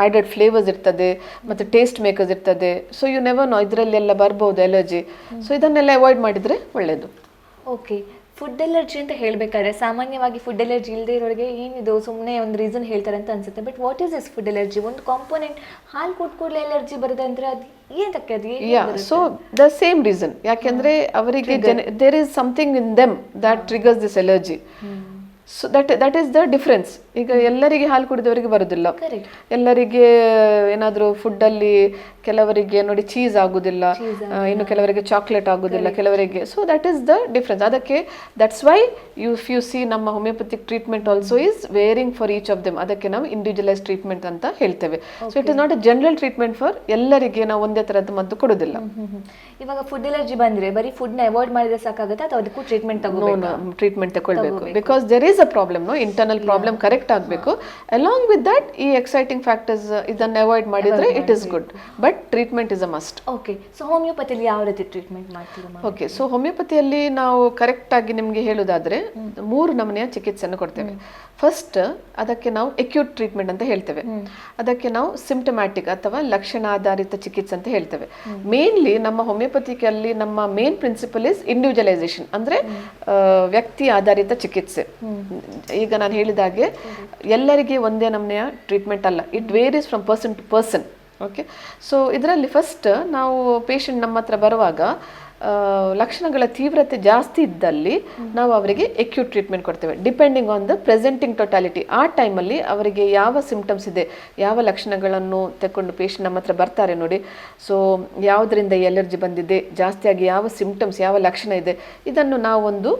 ಆ್ಯಡೆಡ್ ಫ್ಲೇವರ್ಸ್ ಇರ್ತದೆ ಮತ್ತು ಟೇಸ್ಟ್ ಮೇಕರ್ಸ್ ಇರ್ತದೆ. ಸೊ ಯು ನೆವರ್ ನೋ ಇದರಲ್ಲೆಲ್ಲ ಬರ್ಬೋದು ಎಲರ್ಜಿ ಸೊ ಇದನ್ನೆಲ್ಲ ಅವಾಯ್ಡ್ ಮಾಡಿದರೆ ಒಳ್ಳೆಯದು ಓಕೆ ಫುಡ್ ಎಲರ್ಜಿ ಅಂತ ಹೇಳಬೇಕಾದ್ರೆ ಸಾಮಾನ್ಯವಾಗಿ ಫುಡ್ ಎಲರ್ಜಿ ಇಲ್ಲದೇ ಇರೋರಿಗೆ ಏನಿದು? ಸುಮ್ಮನೆ ಒಂದು ರೀಸನ್ ಹೇಳ್ತಾರೆ ಅಂತ ಅನ್ಸುತ್ತೆ. But what is is food allergy ಒಂದು ಕಾಂಪೋನೆಂಟ್ ಹಾಲು ಕೊಟ್ಟು ಕೂಡಲೇ ಎಲರ್ಜಿ ಬರುತ್ತೆ ಅಂದರೆ ಅದು ಏನಕ್ಕೆ ಅದು yeah so the same reason ಯಾಕೆಂದರೆ ಅವರಿಗೆ there is something in them that triggers this allergy so that that is the difference ಈಗ ಎಲ್ಲರಿಗೆ ಹಾಲು ಕುಡಿದವರಿಗೆ ಬರೋದಿಲ್ಲ. ಎಲ್ಲರಿಗೆ ಏನಾದರೂ ಫುಡ್ಡಲ್ಲಿ ಕೆಲವರಿಗೆ ನೋಡಿ ಚೀಸ್ ಆಗುದಿಲ್ಲ ಇನ್ನು ಕೆಲವರಿಗೆ ಚಾಕ್ಲೇಟ್ ಆಗುದಿಲ್ಲ ಕೆಲವರಿಗೆ. So that is the difference ಅದಕ್ಕೆ that's why you if you see ನಮ್ಮ homeopathic treatment also is varying for each of them ಅದಕ್ಕೆ ನಾವು ಇಂಡಿವಿಜುವಲೈಸ್ ಟ್ರೀಟ್ಮೆಂಟ್ ಅಂತ ಹೇಳ್ತೇವೆ. So it is not a general treatment for ಎಲ್ಲರಿಗೆ ನಾವು ಒಂದೇ ಥರದ ಮದ್ದು ಕೊಡೋದಿಲ್ಲ. ಇವಾಗ ಫುಡ್ ಎಲರ್ಜಿ ಬಂದರೆ ಬರೀ ಫುಡ್ನ ಅವಾಯ್ಡ್ ಮಾಡಿದ್ರೆ ಸಾಕಾಗುತ್ತೆ ಅಥವಾ ಅದಕ್ಕೂ ಟ್ರೀಟ್ಮೆಂಟ್ ತಗೋಬೇಕು? ಟ್ರೀಟ್ಮೆಂಟ್ ತಗೊಳ್ಬೇಕು. Because there is a problem internal problem correct ಆಗಬೇಕು. ಅಲಾಂಗ್ ವಿತ್ ದಟ್ ಈ ಎಕ್ಸೈಟಿಂಗ್ ಫ್ಯಾಕ್ಟರ್ಸ್ ಇದನ್ನು ಅವಾಯ್ಡ್ ಮಾಡಿದರೆ it is good but treatment is a must okay so ಹೋಮಿಯೋಪತಿಯಲ್ಲಿ ಯಾವ ರೀತಿ ಟ್ರೀಟ್ಮೆಂಟ್ ಮಾಡ್ತೀವಿ ಓಕೆ ಸೊ ಹೋಮಿಯೋಪತಿಯಲ್ಲಿ ನಾವು ಕರೆಕ್ಟ್ ಆಗಿ ನಿಮಗೆ ಹೇಳೋದಾದರೆ ಮೂರು ನಮನೆಯ ಚಿಕಿತ್ಸೆಯನ್ನು ಕೊಡ್ತೇವೆ. ಫಸ್ಟ್ ಅದಕ್ಕೆ ನಾವು ಎಕ್ಯೂಟ್ ಟ್ರೀಟ್ಮೆಂಟ್ ಅಂತ ಹೇಳ್ತೇವೆ. ಅದಕ್ಕೆ ನಾವು ಸಿಂಪ್ಟಮ್ಯಾಟಿಕ್ ಅಥವಾ ಲಕ್ಷಣಾಧಾರಿತ ಚಿಕಿತ್ಸೆ ಅಂತ ಹೇಳ್ತೇವೆ. ಮೇನ್ಲಿ ನಮ್ಮ ಹೋಮಿಯೋಪತಿಕಲ್ಲಿ ನಮ್ಮ ಮೇನ್ ಪ್ರಿನ್ಸಿಪಲ್ ಇಸ್ ಇಂಡಿವಿಜುವಲೈಸೇಷನ್ ಅಂದರೆ ವ್ಯಕ್ತಿ ಆಧಾರಿತ ಚಿಕಿತ್ಸೆ. ಈಗ ನಾನು ಹೇಳಿದಾಗೆ ಎಲ್ಲರಿಗೆ ಒಂದೇ ನಮೂನೆಯ ಟ್ರೀಟ್ಮೆಂಟ್ ಅಲ್ಲ. It varies from person to person okay so ಇದರಲ್ಲಿ ಫಸ್ಟ್ ನಾವು ಪೇಷಂಟ್ ನಮ್ಮ ಹತ್ರ ಬರುವಾಗ ಲಕ್ಷಣಗಳ ತೀವ್ರತೆ ಜಾಸ್ತಿ ಇದ್ದಲ್ಲಿ ನಾವು ಅವರಿಗೆ ಎಕ್ಯೂಟ್ ಟ್ರೀಟ್ಮೆಂಟ್ ಕೊಡ್ತೇವೆ. Depending on the presenting totality ಆ ಟೈಮಲ್ಲಿ ಅವರಿಗೆ ಯಾವ ಸಿಂಪ್ಟಮ್ಸ್ ಇದೆ, ಯಾವ ಲಕ್ಷಣಗಳನ್ನು ತಗೊಂಡು ಪೇಷಂಟ್ ನಮ್ಮ ಹತ್ರ ಬರ್ತಾರೆ ನೋಡಿ. ಸೊ ಯಾವುದರಿಂದ ಎಲರ್ಜಿ ಬಂದಿದೆ, ಜಾಸ್ತಿಯಾಗಿ ಯಾವ ಸಿಂಪ್ಟಮ್ಸ್ ಯಾವ ಲಕ್ಷಣ ಇದೆ, ಇದನ್ನು ನಾವೊಂದು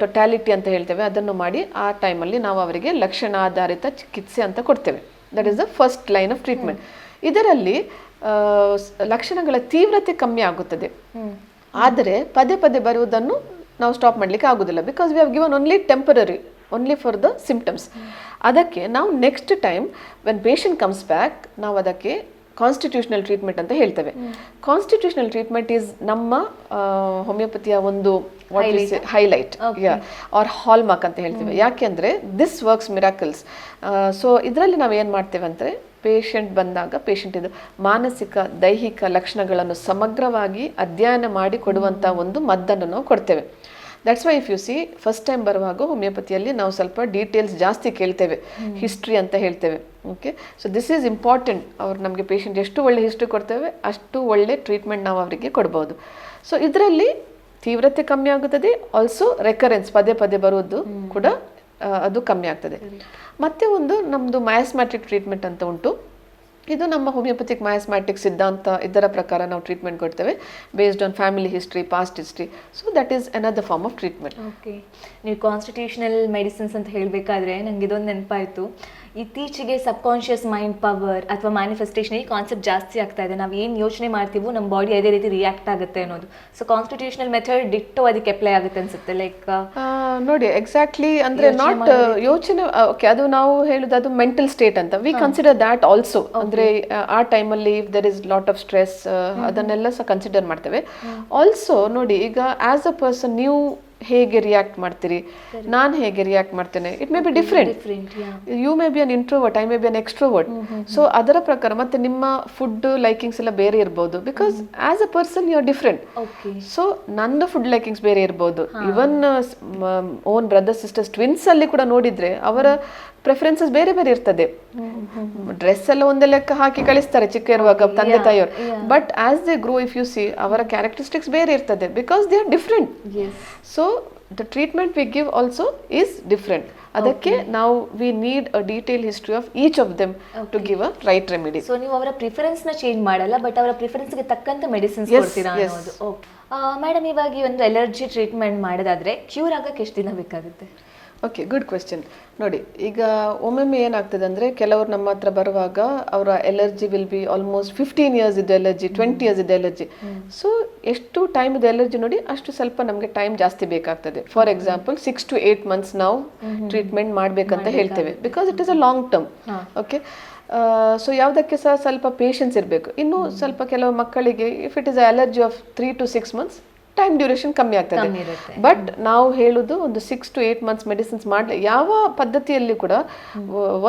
ಟೊಟ್ಯಾಲಿಟಿ ಅಂತ ಹೇಳ್ತೇವೆ ಅದನ್ನು ಮಾಡಿ ಆ ಟೈಮಲ್ಲಿ ನಾವು ಅವರಿಗೆ ಲಕ್ಷಣಾಧಾರಿತ ಚಿಕಿತ್ಸೆ ಅಂತ ಕೊಡ್ತೇವೆ. That is the first line of treatment ಇದರಲ್ಲಿ ಲಕ್ಷಣಗಳ ತೀವ್ರತೆ ಕಮ್ಮಿ ಆಗುತ್ತದೆ. ಆದರೆ ಪದೇ ಪದೇ ಬರುವುದನ್ನು ನಾವು ಸ್ಟಾಪ್ ಮಾಡಲಿಕ್ಕೆ ಆಗೋದಿಲ್ಲ. Because we have given only temporary only for the symptoms ಅದಕ್ಕೆ ನಾವು next time when patient comes back ನಾವು ಅದಕ್ಕೆ ಕಾನ್ಸ್ಟಿಟ್ಯೂಷನಲ್ ಟ್ರೀಟ್ಮೆಂಟ್ ಅಂತ ಹೇಳ್ತೇವೆ. ಕಾನ್ಸ್ಟಿಟ್ಯೂಷನಲ್ ಟ್ರೀಟ್ಮೆಂಟ್ ಈಸ್ ನಮ್ಮ ಹೋಮಿಯೋಪತಿಯ ಒಂದು ಹೈಲೈಟ್ ಆರ್ ಹಾಲ್ಮಾರ್ಕ್ ಅಂತ ಹೇಳ್ತೇವೆ. ಯಾಕೆಂದ್ರೆ ದಿಸ್ ವರ್ಕ್ಸ್ ಮಿರಾಕಲ್ಸ್ ಸೊ ಇದರಲ್ಲಿ ನಾವು ಏನು ಮಾಡ್ತೇವೆ ಅಂದರೆ ಪೇಷಂಟ್ ಬಂದಾಗ ಪೇಷಂಟ್ ಇದು ಮಾನಸಿಕ ದೈಹಿಕ ಲಕ್ಷಣಗಳನ್ನು ಸಮಗ್ರವಾಗಿ ಅಧ್ಯಯನ ಮಾಡಿ ಕೊಡುವಂಥ ಒಂದು ಮದ್ದನ್ನು ನಾವು ಕೊಡ್ತೇವೆ. That's why if you see first time ಬರುವಾಗ ಹೋಮಿಯೋಪತಿಯಲ್ಲಿ ನಾವು ಸ್ವಲ್ಪ ಡೀಟೇಲ್ಸ್ ಜಾಸ್ತಿ ಕೇಳ್ತೇವೆ. ಹಿಸ್ಟ್ರಿ ಅಂತ ಹೇಳ್ತೇವೆ. Okay so this is important ಅವ್ರು ನಮಗೆ ಪೇಷಂಟ್ ಎಷ್ಟು ಒಳ್ಳೆ ಹಿಸ್ಟ್ರಿ ಕೊಡ್ತೇವೆ ಅಷ್ಟು ಒಳ್ಳೆ ಟ್ರೀಟ್ಮೆಂಟ್ ನಾವು ಅವರಿಗೆ ಕೊಡ್ಬೋದು. ಸೊ ಇದರಲ್ಲಿ ತೀವ್ರತೆ ಕಮ್ಮಿ ಆಗುತ್ತದೆ ಆಲ್ಸೋ ರೆಕರೆನ್ಸ್ ಪದೇ ಪದೇ ಬರುವುದು ಕೂಡ ಅದು ಕಮ್ಮಿ ಆಗ್ತದೆ. ಮತ್ತೆ ಒಂದು ನಮ್ಮದು ಮಯಾಸ್ಮ್ಯಾಟಿಕ್ ಟ್ರೀಟ್ಮೆಂಟ್ ಅಂತ ಉಂಟು. ಇದು ನಮ್ಮ ಹೋಮಿಯೋಪತಿಕ್ ಮಯಾಸ್ಮ್ಯಾಟಿಕ್ ಸಿದ್ಧಾಂತ ಇದರ ಪ್ರಕಾರ ನಾವು ಟ್ರೀಟ್ಮೆಂಟ್ ಕೊಡ್ತೇವೆ based on family history past history so that is another form of treatment okay ನೀವು ಕಾನ್ಸ್ಟಿಟ್ಯೂಷನಲ್ ಮೆಡಿಸಿನ್ಸ್ ಅಂತ ಹೇಳಬೇಕಾದ್ರೆ ನನಗೆ ಇದೊಂದು ನೆನಪಾಯಿತು. ಇತ್ತೀಚೆಗೆ ಸಬ್ಕಾನ್ಷಿಯಸ್ ಮೈಂಡ್ ಪವರ್ ಅಥವಾ ಮ್ಯಾನಿಫೆಸ್ಟೇಷನ್ ಈ ಕಾನ್ಸೆಪ್ಟ್ ಜಾಸ್ತಿ ಆಗ್ತಾ ಇದೆ. ನಾವು ಏನು ಯೋಚನೆ ಮಾಡ್ತೀವೋ ನಮ್ಮ ಬಾಡಿ ಅದೇ ರೀತಿ ರಿಯಾಕ್ಟ್ ಆಗುತ್ತೆ ಅನ್ನೋದು. ಸೊ ಕಾನ್ಸ್ಟಿಟ್ಯೂಷನಲ್ ಮೆಥಡ್ ಡಿಟ್ಟೋ ಅದಕ್ಕೆ ಅಪ್ಲೈ ಆಗುತ್ತೆ ಅನ್ಸುತ್ತೆ. ಲೈಕ್ ನೋಡಿ ಎಕ್ಸಾಕ್ಟ್ಲಿ ಅಂದ್ರೆ ನಾಟ್ ಯೋಚನೆ ಓಕೆ ಅದು ನಾವು ಹೇಳುದು ಅದು ಮೆಂಟಲ್ ಸ್ಟೇಟ್ ಅಂತ. ವಿ ಕನ್ಸಿಡರ್ ದ್ಯಾಟ್ ಆಲ್ಸೋ ಅಂದ್ರೆ ಆ, ಆ ಟೈಮಲ್ಲಿ if there is lot of stress ಅದನ್ನೆಲ್ಲ ಸಹ ಕನ್ಸಿಡರ್ ಮಾಡ್ತೇವೆ. ಆಲ್ಸೋ ನೋಡಿ ಈಗ ಆಸ್ ಅ ಪರ್ಸನ್ ನೀವು ಹೇಗೆ ರಿಯಾಕ್ಟ್ ಮಾಡ್ತೀರಿ? ನಾನು ಹೇಗೆ ರಿಯಾಕ್ಟ್ ಮಾಡ್ತೇನೆ? It may be different you may be an introvert I may be an extrovert so ಅದರ ಪ್ರಕಾರ ಮತ್ತೆ ನಿಮ್ಮ ಫುಡ್ ಲೈಕಿಂಗ್ಸ್ ಎಲ್ಲ ಬೇರೆ ಇರ್ಬೋದು. Because as a person you are different so ನಂದು ಫುಡ್ ಲೈಕಿಂಗ್ಸ್ ಬೇರೆ ಇರ್ಬೋದು. Even own brother sisters twins ಅಲ್ಲಿ ಕೂಡ ನೋಡಿದ್ರೆ ಅವರ ಪ್ರೆಫರೆನ್ಸಸ್ ಬೇರೆ ಬೇರೆ ಇರ್ತದೆ. ಡ್ರೆಸ್ ಎಲ್ಲ ಒಂದೇ ಲೆಕ್ಕ ಹಾಕಿ ಕಳಿಸ್ತಾರೆ ಚಿಕ್ಕ ಇರುವಾಗ ತಂದೆ ತಾಯಿಯವರು. But as they grow if you see ಅವರ ಕ್ಯಾರೆಕ್ಟರಿಸ್ಟಿಕ್ಸ್ ಬೇರೆ ಇರ್ತದೆ because they are different so the treatment we give also is different ಅದಕ್ಕೆ ನಾವು we need a detail history of each of them to give a right remedy so ನೀವು ಅವರ ಪ್ರಿಫರೆನ್ಸ್ನ change ಮಾಡಲ್ಲ but ಅವರ ಪ್ರಿಫರೆನ್ಸ್ಗೆ ತಕ್ಕಂತೆ ಮೆಡಿಸಿನ್ಸ್ ಕೊಡ್ತೀರಾ. ಅನ್ನೋದು. ಮೇಡಮ್ ಇವಾಗ ಒಂದು ಎಲರ್ಜಿ ಟ್ರೀಟ್ಮೆಂಟ್ ಮಾಡೋದಾದ್ರೆ ಕ್ಯೂರ್ ಆಗಕ್ಕೆ ಎಷ್ಟು ದಿನ ಬೇಕಾಗುತ್ತೆ? ಓಕೆ ಗುಡ್ ಕ್ವೆಶ್ಚನ್ ನೋಡಿ ಈಗ ಒಮ್ಮೊಮ್ಮೆ ಏನಾಗ್ತದೆ ಅಂದರೆ ಕೆಲವರು ನಮ್ಮ ಹತ್ರ ಬರುವಾಗ ಅವರ allergy will be almost fifteen years ಇದೆ ಎಲರ್ಜಿ ಟ್ವೆಂಟಿ ಇಯರ್ಸ್ ಇದೆ ಎಲರ್ಜಿ ಸೊ ಎಷ್ಟು ಟೈಮ್ ಇದೆ ಎಲರ್ಜಿ ನೋಡಿ ಅಷ್ಟು ಸ್ವಲ್ಪ ನಮಗೆ ಟೈಮ್ ಜಾಸ್ತಿ ಬೇಕಾಗ್ತದೆ. For example six to eight months ನಾವು ಟ್ರೀಟ್ಮೆಂಟ್ ಮಾಡಬೇಕಂತ ಹೇಳ್ತೇವೆ. Because it is a long term okay so ಯಾವುದಕ್ಕೆ ಸಹ ಸ್ವಲ್ಪ ಪೇಷನ್ಸ್ ಇರಬೇಕು. ಇನ್ನು ಸ್ವಲ್ಪ ಕೆಲವು ಮಕ್ಕಳಿಗೆ if it is allergy of three to six months time duration ಕಮ್ಮಿ ಆಗ್ತದೆ. ಬಟ್ ನಾವು ಹೇಳುದು ಒಂದು six to eight months medicines ಮಾಡಲಿ ಯಾವ ಪದ್ಧತಿಯಲ್ಲಿ ಕೂಡ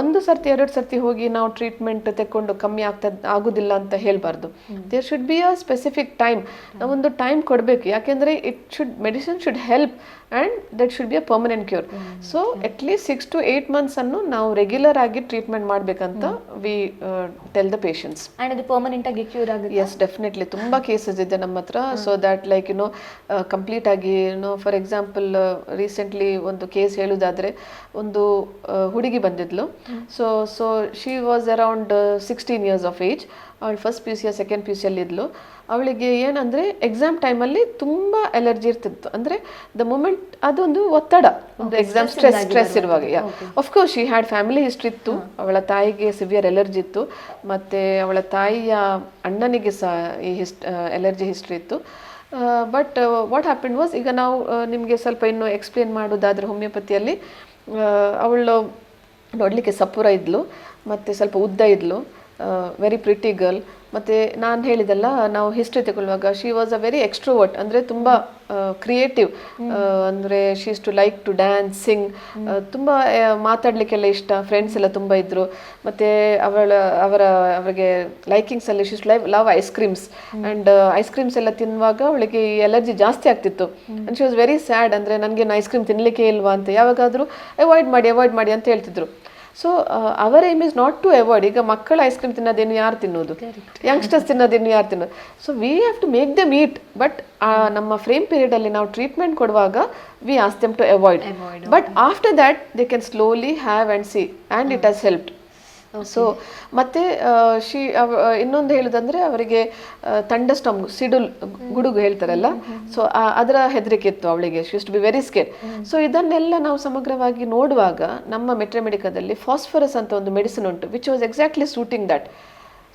ಒಂದು ಸರ್ತಿ ಎರಡು ಸರ್ತಿ ಹೋಗಿ ನಾವು ಟ್ರೀಟ್ಮೆಂಟ್ ತಕೊಂಡು ಕಮ್ಮಿ ಆಗ್ತದ ಆಗುದಿಲ್ಲ ಅಂತ ಹೇಳ್ಬಾರ್ದು. There should be a specific time ನಾವೊಂದು ಟೈಮ್ ಕೊಡಬೇಕು. ಯಾಕೆಂದ್ರೆ it should medicine should help and that should be a permanent cure so at least six to eight months ಅನ್ನು ನಾವು ರೆಗ್ಯುಲರ್ ಆಗಿ ಟ್ರೀಟ್ಮೆಂಟ್ ಮಾಡಬೇಕಂತ we tell the patients and ಅದು permanent ಆಗಿ cure ಆಗುತ್ತೆ? ಎಸ್ ಡೆಫಿನೆಟ್ಲಿ ತುಂಬ ಕೇಸಸ್ ಇದೆ ನಮ್ಮ ಹತ್ರ. So that like you know complete ಆಗಿ ಏನೋ ಫಾರ್ ಎಕ್ಸಾಂಪಲ್ ರೀಸೆಂಟ್ಲಿ ಒಂದು ಕೇಸ್ ಹೇಳೋದಾದರೆ ಒಂದು ಹುಡುಗಿ ಬಂದಿದ್ಲು. So so she was around sixteen years of age ಅವಳು first P U C second P U ಸಿಯಲ್ಲಿ ಇದ್ಲು. ಅವಳಿಗೆ ಏನಂದರೆ ಎಕ್ಸಾಮ್ ಟೈಮಲ್ಲಿ ತುಂಬ ಎಲರ್ಜಿ ಇರ್ತಿತ್ತು. ಅಂದರೆ ದ ಮೂಮೆಂಟ್ ಅದೊಂದು ಒತ್ತಡ ಒಂದು ಎಕ್ಸಾಮ್ ಸ್ಟ್ರೆಸ್ ಸ್ಟ್ರೆಸ್ ಇರುವಾಗ of course she had family history ಇತ್ತು. ಅವಳ ತಾಯಿಗೆ ಸಿವಿಯರ್ ಎಲರ್ಜಿ ಇತ್ತು. ಮತ್ತು ಅವಳ ತಾಯಿಯ ಅಣ್ಣನಿಗೆ ಸಹ ಈ ಹಿಸ್ಟ್ ಎಲರ್ಜಿ ಹಿಸ್ಟ್ರಿ ಇತ್ತು. ಬಟ್ ವಾಟ್ ಹ್ಯಾಪನ್ ವಾಸ್ ಈಗ ನಾವು ನಿಮಗೆ ಸ್ವಲ್ಪ ಇನ್ನೂ ಎಕ್ಸ್ಪ್ಲೇನ್ ಮಾಡೋದಾದ್ರೆ ಹೋಮಿಯೋಪತಿಯಲ್ಲಿ ಅವಳು ನೋಡಲಿಕ್ಕೆ ಸಪುರ ಇದ್ಲು, ಮತ್ತು ಸ್ವಲ್ಪ ಉದ್ದ ಇದ್ಲು. ವೆರಿ ಪ್ರಿಟಿ ಗರ್ಲ್ ಮತ್ತು ನಾನು ಹೇಳಿದಲ್ಲ ನಾವು ಹಿಸ್ಟ್ರಿ ತಗೊಳ್ಳುವಾಗ she was a very extrovert ಅಂದರೆ ತುಂಬ ಕ್ರಿಯೇಟಿವ್ ಅಂದರೆ is to like to dance sing ತುಂಬ ಮಾತಾಡಲಿಕ್ಕೆಲ್ಲ ಇಷ್ಟ. ಫ್ರೆಂಡ್ಸ್ ಎಲ್ಲ ತುಂಬ ಇದ್ದರು ಮತ್ತು ಅವಳ ಅವರ ಅವರಿಗೆ ಲೈಕಿಂಗ್ಸ್ ಅಲ್ಲಿ is live love ice creams and ice creams ಎಲ್ಲ ತಿನ್ನುವಾಗ ಅವಳಿಗೆ ಈ ಎಲರ್ಜಿ ಜಾಸ್ತಿ ಆಗ್ತಿತ್ತು. And she was very sad ಅಂದರೆ ನನಗೆ ಐಸ್ ಕ್ರೀಮ್ ತಿನ್ನಲಿಕ್ಕೆ ಇಲ್ವಾ? ಅಂತ ಯಾವಾಗಾದರೂ ಅವಾಯ್ಡ್ ಮಾಡಿ ಅವಾಯ್ಡ್ ಮಾಡಿ ಅಂತ ಹೇಳ್ತಿದ್ರು. ಸೊ ಅವರ aim is not to avoid ಈಗ ಮಕ್ಕಳ ಐಸ್ ಕ್ರೀಮ್ ತಿನ್ನೋದೇನು ಯಾರು ತಿನ್ನೋದು? ಯಂಗ್ಸ್ಟರ್ಸ್ ತಿನ್ನೋದೇನು ಯಾರು ತಿನ್ನೋದು? So we have to make them eat but ನಮ್ಮ ಫ್ರೇಮ್ ಪೀರಿಯಡಲ್ಲಿ ನಾವು ಟ್ರೀಟ್ಮೆಂಟ್ ಕೊಡುವಾಗ we ask them to avoid but after that they can slowly have and see and it has helped so ಮತ್ತೆ ಶಿ ಇನ್ನೊಂದು ಹೇಳುದಂದ್ರೆ ಅವರಿಗೆ ತಂಡಸ್ಟಮ್ ಸಿಡುಲ್ ಗುಡುಗು ಹೇಳ್ತಾರಲ್ಲ? ಸೊ ಅದರ ಹೆದರಿಕೆ ಇತ್ತು ಅವಳಿಗೆ. She to be very scare so ಇದನ್ನೆಲ್ಲ ನಾವು ಸಮಗ್ರವಾಗಿ ನೋಡುವಾಗ ನಮ್ಮ ಮೆಟ್ರಮೆಡಿಕದಲ್ಲಿ ಫಾಸ್ಫರಸ್ ಅಂತ ಒಂದು ಮೆಡಿಸಿನ್ ಉಂಟು which was exactly suiting that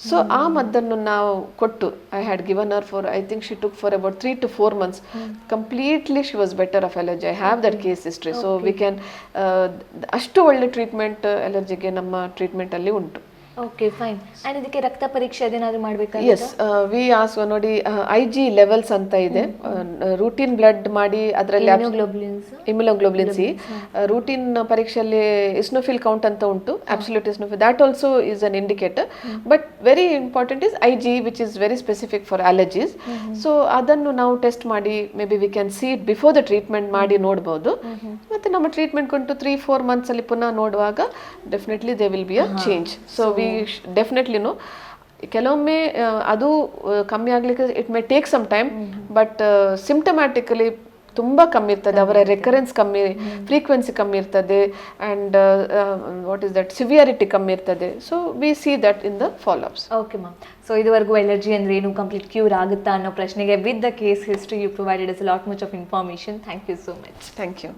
so ಆ ಮದ್ದನ್ನು ನಾವು ಕೊಟ್ಟು I had given uh for I think she took for about three to four months completely she was better of allergy I have that case history so we can ಅಷ್ಟು ಒಳ್ಳೆ treatment ಅಲರ್ಜಿಗೆ ನಮ್ಮ ಟ್ರೀಟ್ಮೆಂಟಲ್ಲಿ ಉಂಟು. Okay fine and ಇದಕ್ಕೆ ರಕ್ತ ಪರೀಕ್ಷೆ ಅದೇನಾದ್ರು ಮಾಡಬೇಕಾ yes we ask ನೋಡಿ ಐ ಜಿ ಲೆವೆಲ್ಸ್ ಅಂತ ಇದೆ. ರೂಟೀನ್ ಬ್ಲಡ್ ಮಾಡಿ ಅದರಲ್ಲಿ ಇಮ್ಯುನೋಗ್ಲೋಬ್ಲಿನ್ ಸಿ ರೂಟೀನ್ ಪರೀಕ್ಷೆಯಲ್ಲಿ ಇಸ್ನೋಫಿಲ್ ಕೌಂಟ್ ಅಂತ ಉಂಟು absolute eosinophil that also is an indicator but very important is I G which is very specific for allergies so ಅದನ್ನು ನಾವು ಟೆಸ್ಟ್ ಮಾಡಿ may be we can see before the treatment ಮಾಡಿ ನೋಡ್ಬೋದು. ಮತ್ತೆ ನಮ್ಮ ಟ್ರೀಟ್ಮೆಂಟ್ ಕೊಂಟು ತ್ರೀ ಫೋರ್ ಮಂತ್ಸ್ ಅಲ್ಲಿ ಪುನಃ ನೋಡುವಾಗ definitely they will be a change so we ಡೆಫಿನೆಟ್ಲಿನು ಕೆಲವೊಮ್ಮೆ ಆ, ಅದು ಕಮ್ಮಿ ಆಗ್ಲಿಕ್ಕೆ it may take some time but symptomatically ತುಂಬ ಕಮ್ಮಿ ಇರ್ತದೆ. ಅವರ ರೆಕರೆನ್ಸ್ ಕಮ್ಮಿ ಫ್ರೀಕ್ವೆನ್ಸಿ ಕಮ್ಮಿ ಇರ್ತದೆ and what is that severity ಕಮ್ಮಿ ಇರ್ತದೆ. So we see that in the follow ups okay ma'am so ಇದುವರೆಗೂ ಎಲರ್ಜಿ ಅಂದ್ರೆ ಏನು ಕಂಪ್ಲೀಟ್ ಕ್ಯೂರ್ ಆಗುತ್ತಾ ಅನ್ನೋ ಪ್ರಶ್ನೆಗೆ with the case history you provided is lot much of information thank you so much thank you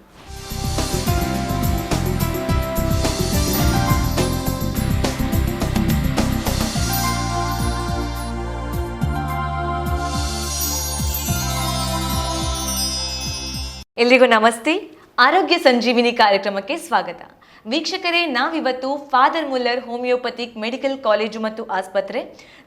ಎಲ್ರಿಗೂ ನಮಸ್ತೆ. ಆರೋಗ್ಯ ಸಂಜೀವಿನಿ ಕಾರ್ಯಕ್ರಮಕ್ಕೆ ಸ್ವಾಗತ. ವೀಕ್ಷಕರೇ, ನಾವಿವತ್ತು Father Muller homeopathic medical college ಮತ್ತು ಆಸ್ಪತ್ರೆ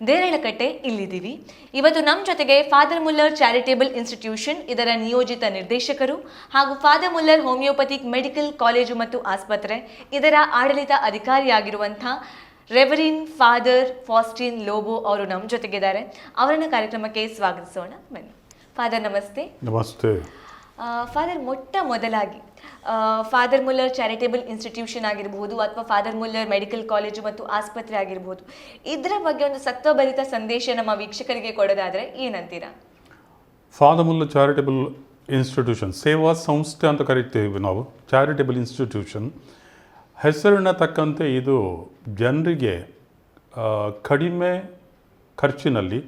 ದೇರಳಕಟ್ಟೆ ಇಲ್ಲಿದ್ದೀವಿ. ಇವತ್ತು ನಮ್ಮ ಜೊತೆಗೆ ಫಾದರ್ ಮುಲ್ಲರ್ ಚಾರಿಟೇಬಲ್ ಇನ್ಸ್ಟಿಟ್ಯೂಷನ್ ಇದರ ನಿಯೋಜಿತ ನಿರ್ದೇಶಕರು ಹಾಗೂ Father Muller homeopathic medical college ಮತ್ತು ಆಸ್ಪತ್ರೆ ಇದರ ಆಡಳಿತ ಅಧಿಕಾರಿಯಾಗಿರುವಂಥ ರೆವರಿನ್ ಫಾದರ್ ಫಾಸ್ಟಿನ್ ಲೋಬೋ ಅವರು ನಮ್ಮ ಜೊತೆಗಿದ್ದಾರೆ. ಅವರನ್ನು ಕಾರ್ಯಕ್ರಮಕ್ಕೆ ಸ್ವಾಗತಿಸೋಣ. ಬನ್ನಿ. ಫಾದರ್, ನಮಸ್ತೆ. ನಮಸ್ತೆ. ಫಾದರ್ ಮೊಟ್ಟ ಮೊದಲಾಗಿ ಫಾದರ್ ಮುಲ್ಲರ್ ಚಾರಿಟೇಬಲ್ ಇನ್ಸ್ಟಿಟ್ಯೂಷನ್ ಆಗಿರಬಹುದು ಅಥವಾ ಫಾದರ್ ಮುಲ್ಲರ್ ಮೆಡಿಕಲ್ ಕಾಲೇಜು ಮತ್ತು ಆಸ್ಪತ್ರೆ ಆಗಿರಬಹುದು. ಇದರ ಬಗ್ಗೆ ಒಂದು ಸತ್ವಭರಿತ ಸಂದೇಶ ನಮ್ಮ ವೀಕ್ಷಕರಿಗೆ ಕೊಡೋದಾದರೆ ಏನಂತೀರಾ? ಮುಲ್ಲರ್ ಚಾರಿಟಬಲ್ ಇನ್ಸ್ಟಿಟ್ಯೂಷನ್ ಸೇವಾ ಸಂಸ್ಥೆ ಅಂತ ಕರಿತೇವೆ ನಾವು ಚಾರಿಟಬಲ್ ಇನ್ಸ್ಟಿಟ್ಯೂಷನ್ ಹೆಸರಿನ ತಕ್ಕಂತೆ ಇದು ಜನರಿಗೆ ಕಡಿಮೆ ಖರ್ಚಿನಲ್ಲಿ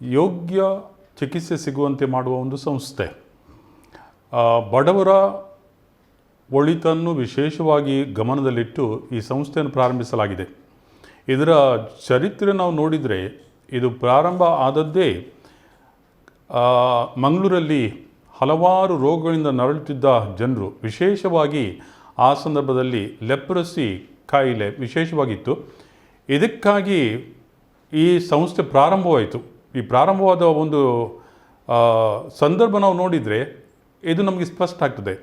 ಯೋಗ್ಯ ಚಿಕಿತ್ಸೆ ಸಿಗುವಂತೆ ಮಾಡುವ ಒಂದು ಸಂಸ್ಥೆ. ಬಡವರ ಒಳಿತನ್ನು ವಿಶೇಷವಾಗಿ ಗಮನದಲ್ಲಿಟ್ಟು ಈ ಸಂಸ್ಥೆಯನ್ನು ಪ್ರಾರಂಭಿಸಲಾಗಿದೆ. ಇದರ ಚರಿತ್ರೆ ನಾವು ನೋಡಿದರೆ ಇದು ಪ್ರಾರಂಭ ಆದದ್ದೇ ಮಂಗಳೂರಲ್ಲಿ ಹಲವಾರು ರೋಗಗಳಿಂದ ನರಳುತ್ತಿದ್ದ ಜನರು. ವಿಶೇಷವಾಗಿ ಆ ಸಂದರ್ಭದಲ್ಲಿ ಲೆಪ್ರಸಿ ಕಾಯಿಲೆ ವಿಶೇಷವಾಗಿತ್ತು. ಇದಕ್ಕಾಗಿ ಈ ಸಂಸ್ಥೆ ಪ್ರಾರಂಭವಾಯಿತು. ಈ ಪ್ರಾರಂಭವಾದ ಒಂದು ಸಂದರ್ಭ ನಾವು ನೋಡಿದರೆ ಇದು ನಮಗೆ ಸ್ಪಷ್ಟ ಆಗ್ತದೆ.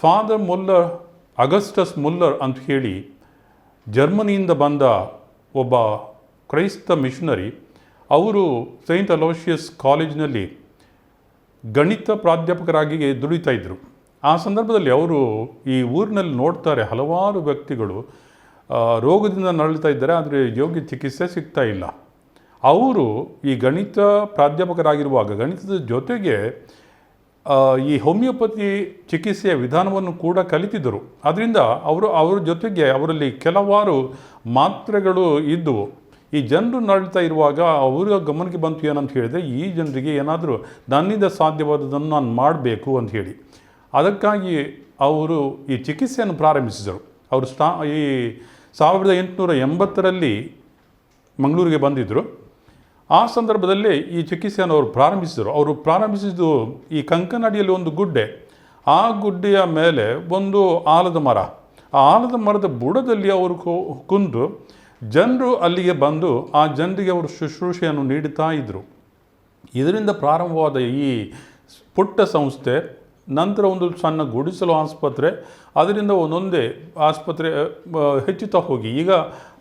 ಫಾದರ್ ಮುಲ್ಲರ್ ಅಗಸ್ಟಸ್ ಮುಲ್ಲರ್ ಅಂತ ಹೇಳಿ ಜರ್ಮನಿಯಿಂದ ಬಂದ ಒಬ್ಬ ಕ್ರೈಸ್ತ ಮಿಷನರಿ, ಅವರು ಸೈಂಟ್ ಅಲೋಷಿಯಸ್ ಕಾಲೇಜಿನಲ್ಲಿ ಗಣಿತ ಪ್ರಾಧ್ಯಾಪಕರಾಗಿ ದುಡಿತಾ ಇದ್ದರು ಆ ಸಂದರ್ಭದಲ್ಲಿ ಅವರು ಈ ಊರಿನಲ್ಲಿ ನೋಡ್ತಾರೆ ಹಲವಾರು ವ್ಯಕ್ತಿಗಳು ರೋಗದಿಂದ ನರಳುತ್ತಾ ಇದ್ದಾರೆ, ಆದರೆ ಯೋಗ್ಯ ಚಿಕಿತ್ಸೆ ಸಿಗ್ತಾ ಇಲ್ಲ. ಅವರು ಈ ಗಣಿತ ಪ್ರಾಧ್ಯಾಪಕರಾಗಿರುವಾಗ, ಗಣಿತದ ಜೊತೆಗೆ ಈ ಹೋಮಿಯೋಪತಿ ಚಿಕಿತ್ಸೆಯ ವಿಧಾನವನ್ನು ಕೂಡ ಕಲಿತಿದ್ದರು. ಅದರಿಂದ ಅವರು, ಅವರ ಜೊತೆಗೆ ಅವರಲ್ಲಿ ಕೆಲವಾರು ಮಾತ್ರೆಗಳು ಇದ್ದವು. ಈ ಜನರು ನಡೀತಾ ಇರುವಾಗ ಅವರ ಗಮನಕ್ಕೆ ಬಂತು ಏನಂತ ಹೇಳಿದರೆ, ಈ ಜನರಿಗೆ ಏನಾದರೂ ನನ್ನಿಂದ ಸಾಧ್ಯವಾದದನ್ನು ನಾನು ಮಾಡಬೇಕು ಅಂತ ಹೇಳಿ. ಅದಕ್ಕಾಗಿ ಅವರು ಈ ಚಿಕಿತ್ಸೆಯನ್ನು ಪ್ರಾರಂಭಿಸಿದರು. ಅವರು ಸ್ಟಾ ಈ ಸಾವಿರದ ಎಂಟುನೂರ ಎಂಬತ್ತರಲ್ಲಿ ಮಂಗಳೂರಿಗೆ ಬಂದಿದ್ದರು. ಆ ಸಂದರ್ಭದಲ್ಲಿ ಈ ಚಿಕಿತ್ಸೆಯನ್ನು ಅವರು ಪ್ರಾರಂಭಿಸಿದರು. ಅವರು ಪ್ರಾರಂಭಿಸಿದ್ದು ಈ ಕಂಕನಡಿಯಲ್ಲಿ ಒಂದು ಗುಡ್ಡೆ. ಆ ಗುಡ್ಡೆಯ ಮೇಲೆ ಒಂದು ಆಲದ ಮರ. ಆ ಆಲದ ಮರದ ಬುಡದಲ್ಲಿ ಅವರು ಕುಂದು ಜನರು ಅಲ್ಲಿಗೆ ಬಂದು ಆ ಜನರಿಗೆ ಅವರು ಶುಶ್ರೂಷೆಯನ್ನು ನೀಡುತ್ತಾ ಇದ್ದರು ಇದರಿಂದ ಪ್ರಾರಂಭವಾದ ಈ ಪುಟ್ಟ ಸಂಸ್ಥೆ, ನಂತರ ಒಂದು ಸಣ್ಣ ಗುಡಿಸಲು ಆಸ್ಪತ್ರೆ, ಅದರಿಂದ ಒಂದೊಂದೇ ಆಸ್ಪತ್ರೆ ಹೆಚ್ಚುತ್ತಾ ಹೋಗಿ. ಈಗ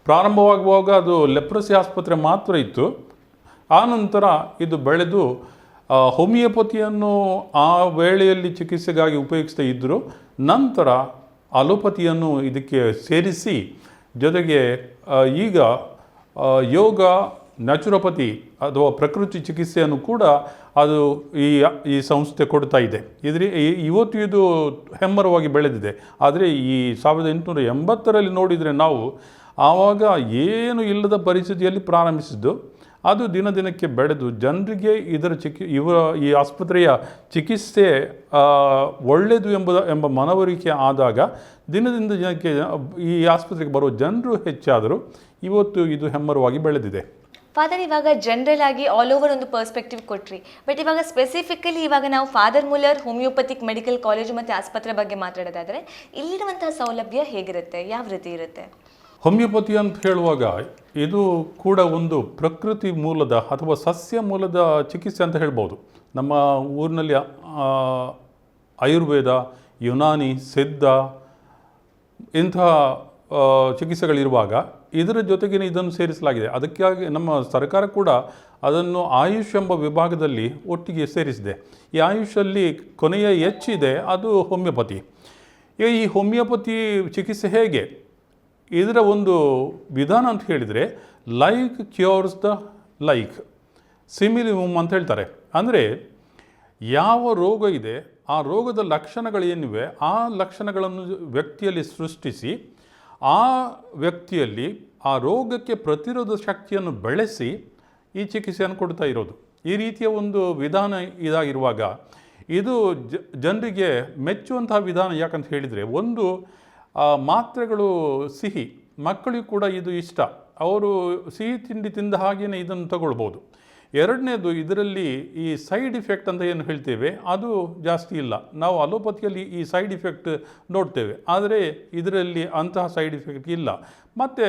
ಪ್ರಾರಂಭವಾಗುವಾಗ ಅದು ಲೆಪ್ರಸಿ ಆಸ್ಪತ್ರೆ ಮಾತ್ರ ಇತ್ತು. ಆ ನಂತರ ಇದು ಬೆಳೆದು ಹೋಮಿಯೋಪತಿಯನ್ನು ಆ ವೇಳೆಯಲ್ಲಿ ಚಿಕಿತ್ಸೆಗಾಗಿ ಉಪಯೋಗಿಸ್ತಾ ಇದ್ದರು ನಂತರ ಅಲೋಪತಿಯನ್ನು ಇದಕ್ಕೆ ಸೇರಿಸಿ, ಜೊತೆಗೆ ಈಗ ಯೋಗ, ನ್ಯಾಚುರೋಪತಿ ಅಥವಾ ಪ್ರಕೃತಿ ಚಿಕಿತ್ಸೆಯನ್ನು ಕೂಡ ಅದು ಈ ಈ ಸಂಸ್ಥೆ ಕೊಡ್ತಾ ಇದೆ. ಇದ್ರ ಇವತ್ತು ಇದು ಹೆಮ್ಮರವಾಗಿ ಬೆಳೆದಿದೆ. ಆದರೆ ಈ ಸಾವಿರದ ಎಂಟುನೂರ ಎಂಬತ್ತರಲ್ಲಿ ನೋಡಿದರೆ ನಾವು ಆವಾಗ ಏನು ಇಲ್ಲದ ಪರಿಸ್ಥಿತಿಯಲ್ಲಿ ಪ್ರಾರಂಭಿಸಿದ್ದು. ಅದು ದಿನ ದಿನಕ್ಕೆ ಬೆಳೆದು ಜನರಿಗೆ ಇದರ ಚಿಕಿ ಇವರ ಈ ಆಸ್ಪತ್ರೆಯ ಚಿಕಿತ್ಸೆ ಒಳ್ಳೆಯದು ಎಂಬುದ, ಎಂಬ ಮನವರಿಕೆ ಆದಾಗ ದಿನದಿಂದ ದಿನಕ್ಕೆ ಈ ಆಸ್ಪತ್ರೆಗೆ ಬರುವ ಜನರು ಹೆಚ್ಚಾದರೂ ಇವತ್ತು ಇದು ಹೆಮ್ಮರವಾಗಿ ಬೆಳೆದಿದೆ. ಫಾದರ್ ಇವಾಗ ಜನರಲ್ ಆಗಿ ಆಲ್ ಓವರ್ ಒಂದು ಪರ್ಸ್ಪೆಕ್ಟಿವ್ ಕೊಟ್ರಿ. ಬಟ್ ಇವಾಗ ಸ್ಪೆಸಿಫಿಕಲಿ ಇವಾಗ ನಾವು Father Muller homeopathic medical college ಮತ್ತು ಆಸ್ಪತ್ರೆ ಬಗ್ಗೆ ಮಾತಾಡೋದಾದರೆ, ಇಲ್ಲಿರುವಂತಹ ಸೌಲಭ್ಯ ಹೇಗಿರುತ್ತೆ? ಯಾವ ರೀತಿ ಇರುತ್ತೆ? ಹೋಮಿಯೋಪತಿ ಅಂತ ಹೇಳುವಾಗ ಇದು ಕೂಡ ಒಂದು ಪ್ರಕೃತಿ ಮೂಲದ ಅಥವಾ ಸಸ್ಯ ಮೂಲದ ಚಿಕಿತ್ಸೆ ಅಂತ ಹೇಳ್ಬೋದು. ನಮ್ಮ ಊರಿನಲ್ಲಿ ಆಯುರ್ವೇದ, ಯುನಾನಿ, ಸಿದ್ಧ ಇಂತಹ ಚಿಕಿತ್ಸೆಗಳಿರುವಾಗ ಇದರ ಜೊತೆಗೇ ಇದನ್ನು ಸೇರಿಸಲಾಗಿದೆ. ಅದಕ್ಕಾಗಿ ನಮ್ಮ ಸರ್ಕಾರ ಕೂಡ ಅದನ್ನು ಆಯುಷ್ ಎಂಬ ವಿಭಾಗದಲ್ಲಿ ಒಟ್ಟಿಗೆ ಸೇರಿಸಿದೆ. ಈ ಆಯುಷಲ್ಲಿ ಕೊನೆಯ ಹೆಚ್ಚಿದೆ ಅದು ಹೋಮಿಯೋಪತಿ. ಈ ಹೋಮಿಯೋಪತಿ ಚಿಕಿತ್ಸೆ ಹೇಗೆ? ಇದರ ಒಂದು ವಿಧಾನ ಅಂತ ಹೇಳಿದರೆ like cures the like similimum ಅಂತ ಹೇಳ್ತಾರೆ. ಅಂದರೆ ಯಾವ ರೋಗ ಇದೆ, ಆ ರೋಗದ ಲಕ್ಷಣಗಳೇನಿವೆ, ಆ ಲಕ್ಷಣಗಳನ್ನು ವ್ಯಕ್ತಿಯಲ್ಲಿ ಸೃಷ್ಟಿಸಿ, ಆ ವ್ಯಕ್ತಿಯಲ್ಲಿ ಆ ರೋಗಕ್ಕೆ ಪ್ರತಿರೋಧ ಶಕ್ತಿಯನ್ನು ಬೆಳೆಸಿ ಈ ಚಿಕಿತ್ಸೆಯನ್ನು ಕೊಡ್ತಾ ಇರೋದು. ಈ ರೀತಿಯ ಒಂದು ವಿಧಾನ ಇದಾಗಿರುವಾಗ ಇದು ಜನರಿಗೆ ಮೆಚ್ಚುವಂತಹ ವಿಧಾನ ಯಾಕಂತ ಹೇಳಿದರೆ, ಒಂದು ಮಾತ್ರೆಗಳು ಸಿಹಿ, ಮಕ್ಕಳಿಗೂ ಕೂಡ ಇದು ಇಷ್ಟ. ಅವರು ಸಿಹಿ ತಿಂಡಿ ತಿಂದ ಹಾಗೆಯೇ ಇದನ್ನು ತಗೊಳ್ಬೋದು. ಎರಡನೇದು ಇದರಲ್ಲಿ ಈ ಸೈಡ್ ಇಫೆಕ್ಟ್ ಅಂತ ಏನು ಹೇಳ್ತೇವೆ, ಅದು ಜಾಸ್ತಿ ಇಲ್ಲ. ನಾವು ಅಲೋಪತಿಯಲ್ಲಿ ಈ ಸೈಡ್ ಇಫೆಕ್ಟ್ ನೋಡ್ತೇವೆ, ಆದರೆ ಇದರಲ್ಲಿ ಅಂತಹ ಸೈಡ್ ಇಫೆಕ್ಟ್ ಇಲ್ಲ. ಮತ್ತು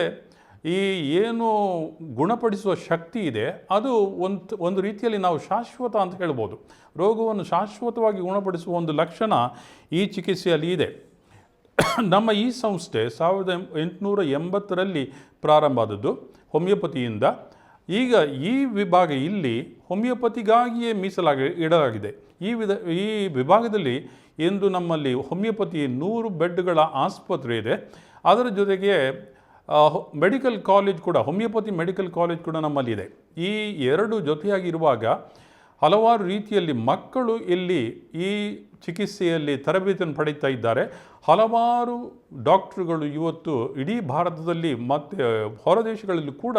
ಈ ಏನು ಗುಣಪಡಿಸುವ ಶಕ್ತಿ ಇದೆ, ಅದು ಒಂದು ಒಂದು ರೀತಿಯಲ್ಲಿ ನಾವು ಶಾಶ್ವತ ಅಂತ ಹೇಳ್ಬೋದು. ರೋಗವನ್ನು ಶಾಶ್ವತವಾಗಿ ಗುಣಪಡಿಸುವ ಒಂದು ಲಕ್ಷಣ ಈ ಚಿಕಿತ್ಸೆಯಲ್ಲಿ ಇದೆ. ನಮ್ಮ ಈ ಸಂಸ್ಥೆ ಸಾವಿರದ ಎಂಟುನೂರ ಎಂಬತ್ತರಲ್ಲಿ ಪ್ರಾರಂಭ ಆದದ್ದು ಹೋಮಿಯೋಪತಿಯಿಂದ. ಈಗ ಈ ವಿಭಾಗ ಇಲ್ಲಿ ಹೋಮಿಯೋಪತಿಗಾಗಿಯೇ ಮೀಸಲಾಗಿ ಇಡಲಾಗಿದೆ. ಈ ವಿಧ, ಈ ವಿಭಾಗದಲ್ಲಿ ಇಂದು ನಮ್ಮಲ್ಲಿ ಹೋಮಿಯೋಪತಿ ನೂರು ಬೆಡ್ಗಳ ಆಸ್ಪತ್ರೆ ಇದೆ. ಅದರ ಜೊತೆಗೆ ಮೆಡಿಕಲ್ ಕಾಲೇಜ್ ಕೂಡ, ಹೋಮಿಯೋಪತಿ ಮೆಡಿಕಲ್ ಕಾಲೇಜ್ ಕೂಡ ನಮ್ಮಲ್ಲಿ ಇದೆ. ಈ ಎರಡು ಜೊತೆಯಾಗಿರುವಾಗ ಹಲವಾರು ರೀತಿಯಲ್ಲಿ ಮಕ್ಕಳು ಇಲ್ಲಿ ಈ ಚಿಕಿತ್ಸೆಯಲ್ಲಿ ತರಬೇತಿಯನ್ನು ಪಡೀತಾ ಇದ್ದಾರೆ. ಹಲವಾರು ಡಾಕ್ಟ್ರುಗಳು ಇವತ್ತು ಇಡೀ ಭಾರತದಲ್ಲಿ ಮತ್ತು ಹೊರದೇಶಗಳಲ್ಲಿ ಕೂಡ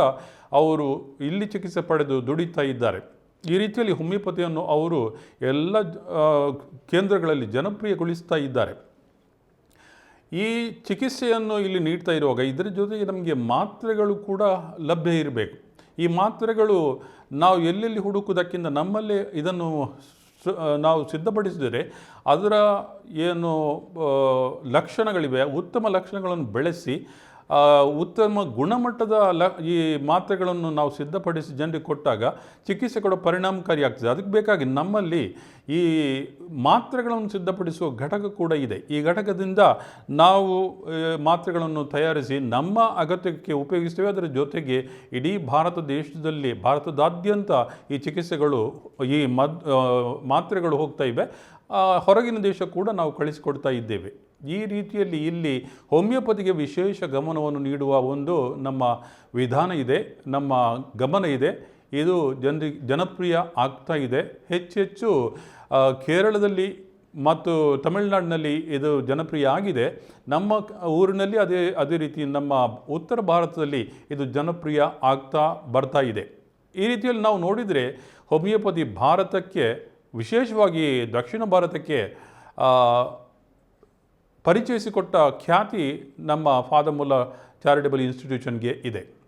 ಅವರು ಇಲ್ಲಿ ಚಿಕಿತ್ಸೆ ಪಡೆದು ದುಡಿತಾ ಇದ್ದಾರೆ. ಈ ರೀತಿಯಲ್ಲಿ ಹೋಮಿಯೋಪತಿಯನ್ನು ಅವರು ಎಲ್ಲ ಕೇಂದ್ರಗಳಲ್ಲಿ ಜನಪ್ರಿಯಗೊಳಿಸ್ತಾ ಇದ್ದಾರೆ. ಈ ಚಿಕಿತ್ಸೆಯನ್ನು ಇಲ್ಲಿ ನೀಡ್ತಾ ಇರುವಾಗ ಇದರ ಜೊತೆಗೆ ನಮಗೆ ಮಾತ್ರೆಗಳು ಕೂಡ ಲಭ್ಯ ಇರಬೇಕು. ಈ ಮಾತ್ರೆಗಳು ನಾವು ಎಲ್ಲೆಲ್ಲಿ ಹುಡುಕುವುದಕ್ಕಿಂತ ನಮ್ಮಲ್ಲೇ ಇದನ್ನು ನಾವು ಸಿದ್ಧಪಡಿಸಿದರೆ ಅದರ ಏನು ಲಕ್ಷಣಗಳಿವೆ ಉತ್ತಮ ಲಕ್ಷಣಗಳನ್ನು ಬೆಳೆಸಿ ಉತ್ತಮ ಗುಣಮಟ್ಟದ ಲ, ಈ ಮಾತ್ರೆಗಳನ್ನು ನಾವು ಸಿದ್ಧಪಡಿಸಿ ಜನರಿಗೆ ಕೊಟ್ಟಾಗ ಚಿಕಿತ್ಸೆ ಕೂಡ ಪರಿಣಾಮಕಾರಿಯಾಗ್ತದೆ. ಅದಕ್ಕೆ ಬೇಕಾಗಿ ನಮ್ಮಲ್ಲಿ ಈ ಮಾತ್ರೆಗಳನ್ನು ಸಿದ್ಧಪಡಿಸುವ ಘಟಕ ಕೂಡ ಇದೆ. ಈ ಘಟಕದಿಂದ ನಾವು ಮಾತ್ರೆಗಳನ್ನು ತಯಾರಿಸಿ ನಮ್ಮ ಅಗತ್ಯಕ್ಕೆ ಉಪಯೋಗಿಸ್ತೇವೆ. ಅದರ ಜೊತೆಗೆ ಇಡೀ ಭಾರತ ದೇಶದಲ್ಲಿ, ಭಾರತದಾದ್ಯಂತ ಈ ಚಿಕಿತ್ಸೆಗಳು, ಈ ಮದ್ ಮಾತ್ರೆಗಳು ಹೋಗ್ತಾ ಇವೆ. ಹೊರಗಿನ ದೇಶ ಕೂಡ ನಾವು ಕಳಿಸಿಕೊಡ್ತಾ ಇದ್ದೇವೆ. ಈ ರೀತಿಯಲ್ಲಿ ಇಲ್ಲಿ ಹೋಮಿಯೋಪತಿಗೆ ವಿಶೇಷ ಗಮನವನ್ನು ನೀಡುವ ಒಂದು ನಮ್ಮ ವಿಧಾನ ಇದೆ, ನಮ್ಮ ಗಮನ ಇದೆ. ಇದು ಜನರಿ, ಜನಪ್ರಿಯ ಆಗ್ತಾ ಇದೆ. ಹೆಚ್ಚೆಚ್ಚು ಕೇರಳದಲ್ಲಿ ಮತ್ತು ತಮಿಳುನಾಡಿನಲ್ಲಿ ಇದು ಜನಪ್ರಿಯ ಆಗಿದೆ. ನಮ್ಮ ಊರಿನಲ್ಲಿ ಅದೇ ಅದೇ ರೀತಿ ನಮ್ಮ ಉತ್ತರ ಭಾರತದಲ್ಲಿ ಇದು ಜನಪ್ರಿಯ ಆಗ್ತಾ ಬರ್ತಾ ಇದೆ. ಈ ರೀತಿಯಲ್ಲಿ ನಾವು ನೋಡಿದರೆ ಹೋಮಿಯೋಪತಿ ಭಾರತಕ್ಕೆ, ವಿಶೇಷವಾಗಿ ದಕ್ಷಿಣ ಭಾರತಕ್ಕೆ ಪರಿಚಯಿಸಿಕೊಟ್ಟ ಖ್ಯಾತಿ ನಮ್ಮ ಫಾದಮುಲ್ಲಾ ಚಾರಿಟಬಲ್ ಇನ್ಸ್ಟಿಟ್ಯೂಷನ್ಗೆ ಇದೆ.